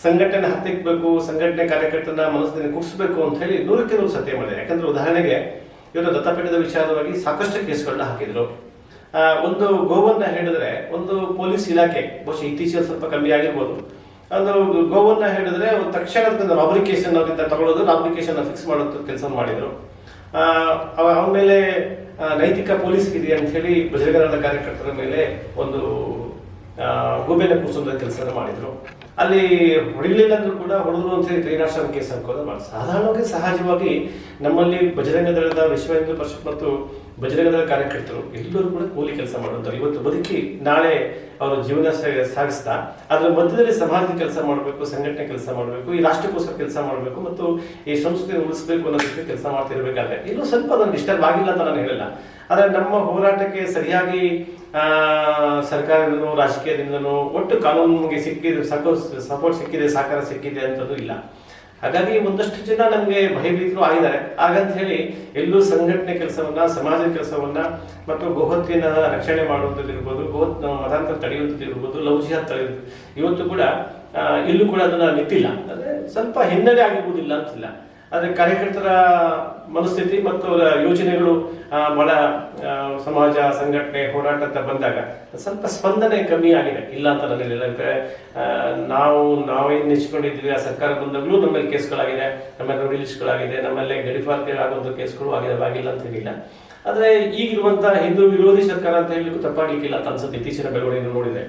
ಸಂಘಟನೆ ಹತ್ತಿಕ್ಬೇಕು, ಸಂಘಟನೆ ಕಾರ್ಯಕರ್ತನ ಮನಸ್ಸಿನಲ್ಲಿ ಕುಡಿಸ್ಬೇಕು ಅಂತ ಹೇಳಿ ನೂರಕ್ಕೆ ನೂರು ಸತ್ಯ ಮಾಡಿದೆ. ಯಾಕಂದ್ರೆ ಉದಾಹರಣೆಗೆ ಇವತ್ತು ದತ್ತಪೀಠದ ವಿಚಾರವಾಗಿ ಸಾಕಷ್ಟು ಕೇಸ್ಗಳನ್ನ ಹಾಕಿದ್ರು. ಒಂದು ಗೋವನ್ನ ಹೇಳಿದ್ರೆ ಒಂದು ಪೊಲೀಸ್ ಇಲಾಖೆ, ಬಹುಶಃ ಇತ್ತೀಚೆಗೆ ಸ್ವಲ್ಪ ಕಮ್ಮಿ ಆಗಿರ್ಬೋದು ಅದು ಗೋವನ್ನ ಹೇಳಿದ್ರೆ ಒಂದು ತಕ್ಷಣ ರಾಬರಿ ಕೇಸ್ ಅವರಿಂದ ತಗೊಳ್ಳೋದು ರಾಬರಿ ಕೇಸನ್ನು ಫಿಕ್ಸ್ ಮಾಡೋದು ಕೆಲಸ ಮಾಡಿದ್ರು. ಆಮೇಲೆ ನೈತಿಕ ಪೊಲೀಸ್ ಇದೆ ಅಂತ ಹೇಳಿ ಬಜರಗರದ ಕಾರ್ಯಕರ್ತರ ಮೇಲೆ ಒಂದು ಗೋಬೆನ ಕೂಸೋದ ಕೆಲಸ ಮಾಡಿದ್ರು. ಅಲ್ಲಿ ಹೊಡಿಲಿಲ್ಲ ಅಂದ್ರೂ ಕೂಡ ಹೊಡೆದ್ರು ಅಂತ ಹೇಳಿ ಕ್ರೀಡಾಶ್ರಮ ಕೇಸ್ ಮಾಡಿ ಸಾಧಾರಣವಾಗಿ ಸಹಜವಾಗಿ ನಮ್ಮಲ್ಲಿ ಬಜರಂಗ ದಳದ ವಿಶ್ವ ಹಿಂದೂ ಪರಿಷತ್ ಮತ್ತು ಬಜರಂಗ ದಳ ಕಾರ್ಯಕರ್ತರು ಎಲ್ಲರೂ ಕೂಡ ಕೂಲಿ ಕೆಲಸ ಮಾಡುತ್ತಾರೆ ಇವತ್ತು ಬದುಕಿ ನಾಳೆ ಅವರು ಜೀವನ ಸಾಗಿಸ್ತಾ, ಅದರ ಮಧ್ಯದಲ್ಲಿ ಸಮಾಜದ ಕೆಲಸ ಮಾಡಬೇಕು, ಸಂಘಟನೆ ಕೆಲಸ ಮಾಡಬೇಕು, ಈ ರಾಷ್ಟ್ರಕ್ಕೋಸ್ಕರ ಕೆಲಸ ಮಾಡಬೇಕು ಮತ್ತು ಈ ಸಂಸ್ಕೃತಿ ಉಳಿಸಬೇಕು ಅನ್ನೋದಕ್ಕೆ ಕೆಲಸ ಮಾಡ್ತಿರ್ಬೇಕಾದ್ರೆ ಇಲ್ಲೂ ಸ್ವಲ್ಪ ಅದನ್ನು ಡಿಸ್ಟರ್ಬ್ ಆಗಿಲ್ಲ ಅಂತ ನಾನು ಹೇಳಲ್ಲ. ಆದರೆ ನಮ್ಮ ಹೋರಾಟಕ್ಕೆ ಸರಿಯಾಗಿ ಸರ್ಕಾರದಿಂದನೂ, ರಾಜಕೀಯದಿಂದನೂ ಒಟ್ಟು ಕಾನೂನಿಗೆ ಸಿಕ್ಕಿದೆ ಸಪೋರ್ಟ್ ಸಿಕ್ಕಿದೆ, ಸಹಕಾರ ಸಿಕ್ಕಿದೆ ಅಂತದ್ದು ಇಲ್ಲ. ಹಾಗಾಗಿ ಒಂದಷ್ಟು ಜನ ನಮಗೆ ಭಯಭೀತರು ಆಗಿದ್ದಾರೆ. ಹಾಗಂತ ಹೇಳಿ ಎಲ್ಲೂ ಸಂಘಟನೆ ಕೆಲಸವನ್ನ, ಸಮಾಜದ ಕೆಲಸವನ್ನ ಮತ್ತು ಗೋಹತ್ಯನ ರಕ್ಷಣೆ ಮಾಡುವಂಥದ್ದು ಇರ್ಬೋದು ಗೋಹತ್ ಮತಾಂತರ ತಡೆಯುವಂಥದ್ದು ಇರ್ಬೋದು ಲವ್ ಇವತ್ತು ಕೂಡ ಇಲ್ಲೂ ಕೂಡ ಅದನ್ನ ನಿಂತಿಲ್ಲ. ಅಂದ್ರೆ ಸ್ವಲ್ಪ ಹಿನ್ನಡೆ ಆಗಿರ್ಬೋದಿಲ್ಲ ಅಂತಿಲ್ಲ. ಆದ್ರೆ ಕಾರ್ಯಕರ್ತರ ಮನಸ್ಥಿತಿ ಮತ್ತು ಯೋಜನೆಗಳು ಬಹಳ ಸಮಾಜ, ಸಂಘಟನೆ, ಹೋರಾಟ ಅಂತ ಬಂದಾಗ ಸ್ವಲ್ಪ ಸ್ಪಂದನೆ ಕಮ್ಮಿ ಆಗಿದೆ. ಇಲ್ಲ ಅಂತ ನನಗೆ ನಾವು ನಾವೇನ್ ನೆಚ್ಕೊಂಡಿದ್ವಿ ಆ ಸರ್ಕಾರ ಬಂದಾಗಲೂ ನಮ್ಮಲ್ಲಿ ಕೇಸ್ಗಳಾಗಿದೆ. ನಮ್ಮಲ್ಲಿ ರಿಲೀಸ್ಗಳಾಗಿದೆ ನಮ್ಮಲ್ಲಿ ಗಡಿಫಾರ್ಕೆ ಆಗುವಂಥ ಕೇಸ್ಗಳು ಆಗಿದೆ. ಆಗಿಲ್ಲ ಅಂತ ಹೇಳಿಲ್ಲ ಆದ್ರೆ ಈಗಿರುವಂತಹ ಹಿಂದೂ ವಿರೋಧಿ ಸರ್ಕಾರ ಅಂತ ಹೇಳಲಿಕ್ಕೂ ತಪ್ಪಾಗ್ಲಿಕ್ಕಿಲ್ಲ ಅಂತ ಅನ್ಸುತ್ತೆ. ಇತ್ತೀಚಿನ ಬೆಳವಣಿಗೆ ನೋಡಿದೆ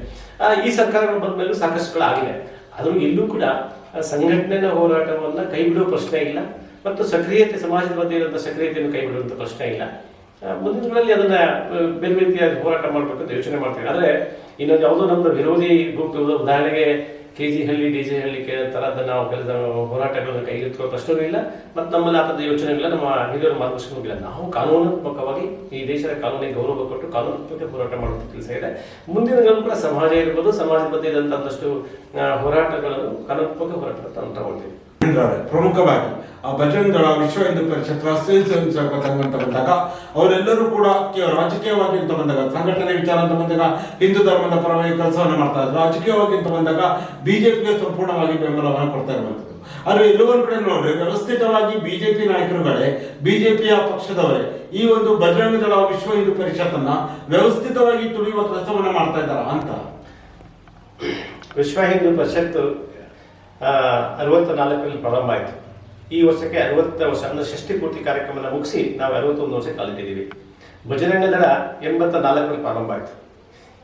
ಈ ಸರ್ಕಾರಗಳು ಬಂದ ಮೇಲೂ ಸಾಕಷ್ಟುಗಳಾಗಿದೆ ಆದರೂ ಎಲ್ಲೂ ಕೂಡ ಸಂಘಟನೆಯ ಹೋರಾಟವನ್ನ ಕೈ ಬಿಡುವ ಪ್ರಶ್ನೆ ಇಲ್ಲ. ಮತ್ತು ಸಕ್ರಿಯತೆ, ಸಮಾಜದ ಬಗ್ಗೆ ಇರುವಂಥ ಸಕ್ರಿಯತೆಯನ್ನು ಕೈ ಬಿಡುವಂತ ಪ್ರಶ್ನೆ ಇಲ್ಲ. ಮುಂದಿನ ದಿನಗಳಲ್ಲಿ ಅದನ್ನ ಬೇರೆ ರೀತಿಯಾಗಿ ಹೋರಾಟ ಮಾಡಬೇಕಂತ ಯೋಚನೆ ಮಾಡ್ತೀವಿ. ಆದ್ರೆ ಇನ್ನೊಂದು ಯಾವುದೋ ನಮ್ಮ ವಿರೋಧಿ ಗುಂಪು ಉದಾಹರಣೆಗೆ K G Halli D J Halli K ತರಹದ ನಾವು ಕೆಲಸ, ಹೋರಾಟಗಳನ್ನು ಕೈಗೆತ್ತಿಕೊಳ್ಳೋ ಕಷ್ಟವೂ ಇಲ್ಲ. ಮತ್ತು ನಮ್ಮಲ್ಲಿ ಆ ಥರದ ಯೋಚನೆ ಇಲ್ಲ. ನಮ್ಮ ಹಿರಿಯರ ಮಾರ್ಗದರ್ಶನವೂ ಇಲ್ಲ. ನಾವು ಕಾನೂನಾತ್ಮಕವಾಗಿ ಈ ದೇಶದ ಕಾನೂನಿಗೆ ಗೌರವ ಕೊಟ್ಟು ಕಾನೂನಾತ್ಮಕ ಹೋರಾಟ ಮಾಡುವಂಥ ಕೆಲಸ ಇದೆ. ಮುಂದಿನ ಕೂಡ ಸಮಾಜ ಇರ್ಬೋದು. ಸಮಾಜದ ಬಗ್ಗೆ ಇದ್ದಂಥ ಒಂದಷ್ಟು ಹೋರಾಟಗಳನ್ನು ಕಾನೂನಾತ್ಮಕ ಹೋರಾಟ ತಗೊಳ್ತೀವಿ ಪ್ರಮುಖವಾಗಿ ಆ ಭಜನ್ ವಿಶ್ವ ಹಿಂದೂ ಪರಿಷತ್ ರಾಷ್ಟ್ರೀಯ ಸ್ವಯಂ ಸೇವಕ ಸಂಘ ಅಂತ ಬಂದಾಗ ಅವರೆಲ್ಲರೂ ಕೂಡ ರಾಜಕೀಯವಾಗಿ ಅಂತ ಬಂದಾಗ, ಸಂಘಟನೆ ವಿಚಾರ ಅಂತ ಬಂದಾಗ, ಹಿಂದೂ ಧರ್ಮದ ಪರವಾಗಿ ಕೆಲಸವನ್ನು ಮಾಡ್ತಾ ಇದ್ರು. ರಾಜಕೀಯವಾಗಿ ಅಂತ ಬಂದಾಗ ಬಿಜೆಪಿಗೆ ಸಂಪೂರ್ಣವಾಗಿ ಬೆಂಬಲವನ್ನು ಕೊಡ್ತಾ ಇರುವಂತದ್ದು ಆದ್ರೆ ಒಂದು ಕಡೆ ನೋಡ್ರಿ, ವ್ಯವಸ್ಥಿತವಾಗಿ ಬಿಜೆಪಿ ನಾಯಕರುಗಳೇ, ಬಿಜೆಪಿಯ ಪಕ್ಷದವರೇ, ಈ ಒಂದು ಬಜರಂಗ ದಳ, ವಿಶ್ವ ಹಿಂದೂ ಪರಿಷತ್ತನ್ನ ವ್ಯವಸ್ಥಿತವಾಗಿ ತುಳಿಯುವ ಕೆಲಸವನ್ನ ಮಾಡ್ತಾ ಇದ್ದಾರ ಅಂತ? ವಿಶ್ವ ಹಿಂದೂ ಪರಿಷತ್ ಅರವತ್ತ ನಾಲ್ಕರಲ್ಲಿ ಪ್ರಾರಂಭ ಆಯಿತು. ಈ ವರ್ಷಕ್ಕೆ ಅರವತ್ತ ವರ್ಷ, ಅಂದ್ರೆ ಷಷ್ಠಿ ಪೂರ್ತಿ ಕಾರ್ಯಕ್ರಮನ ಮುಗಿಸಿ ನಾವು ಅರವತ್ತೊಂದು ವರ್ಷ ಕಾಲಿಟ್ಟಿದ್ದೀವಿ ಬಜರಂಗ ದಳ ಎಂಬತ್ತ ನಾಲ್ಕರಲ್ಲಿ ಪ್ರಾರಂಭ ಆಯಿತು.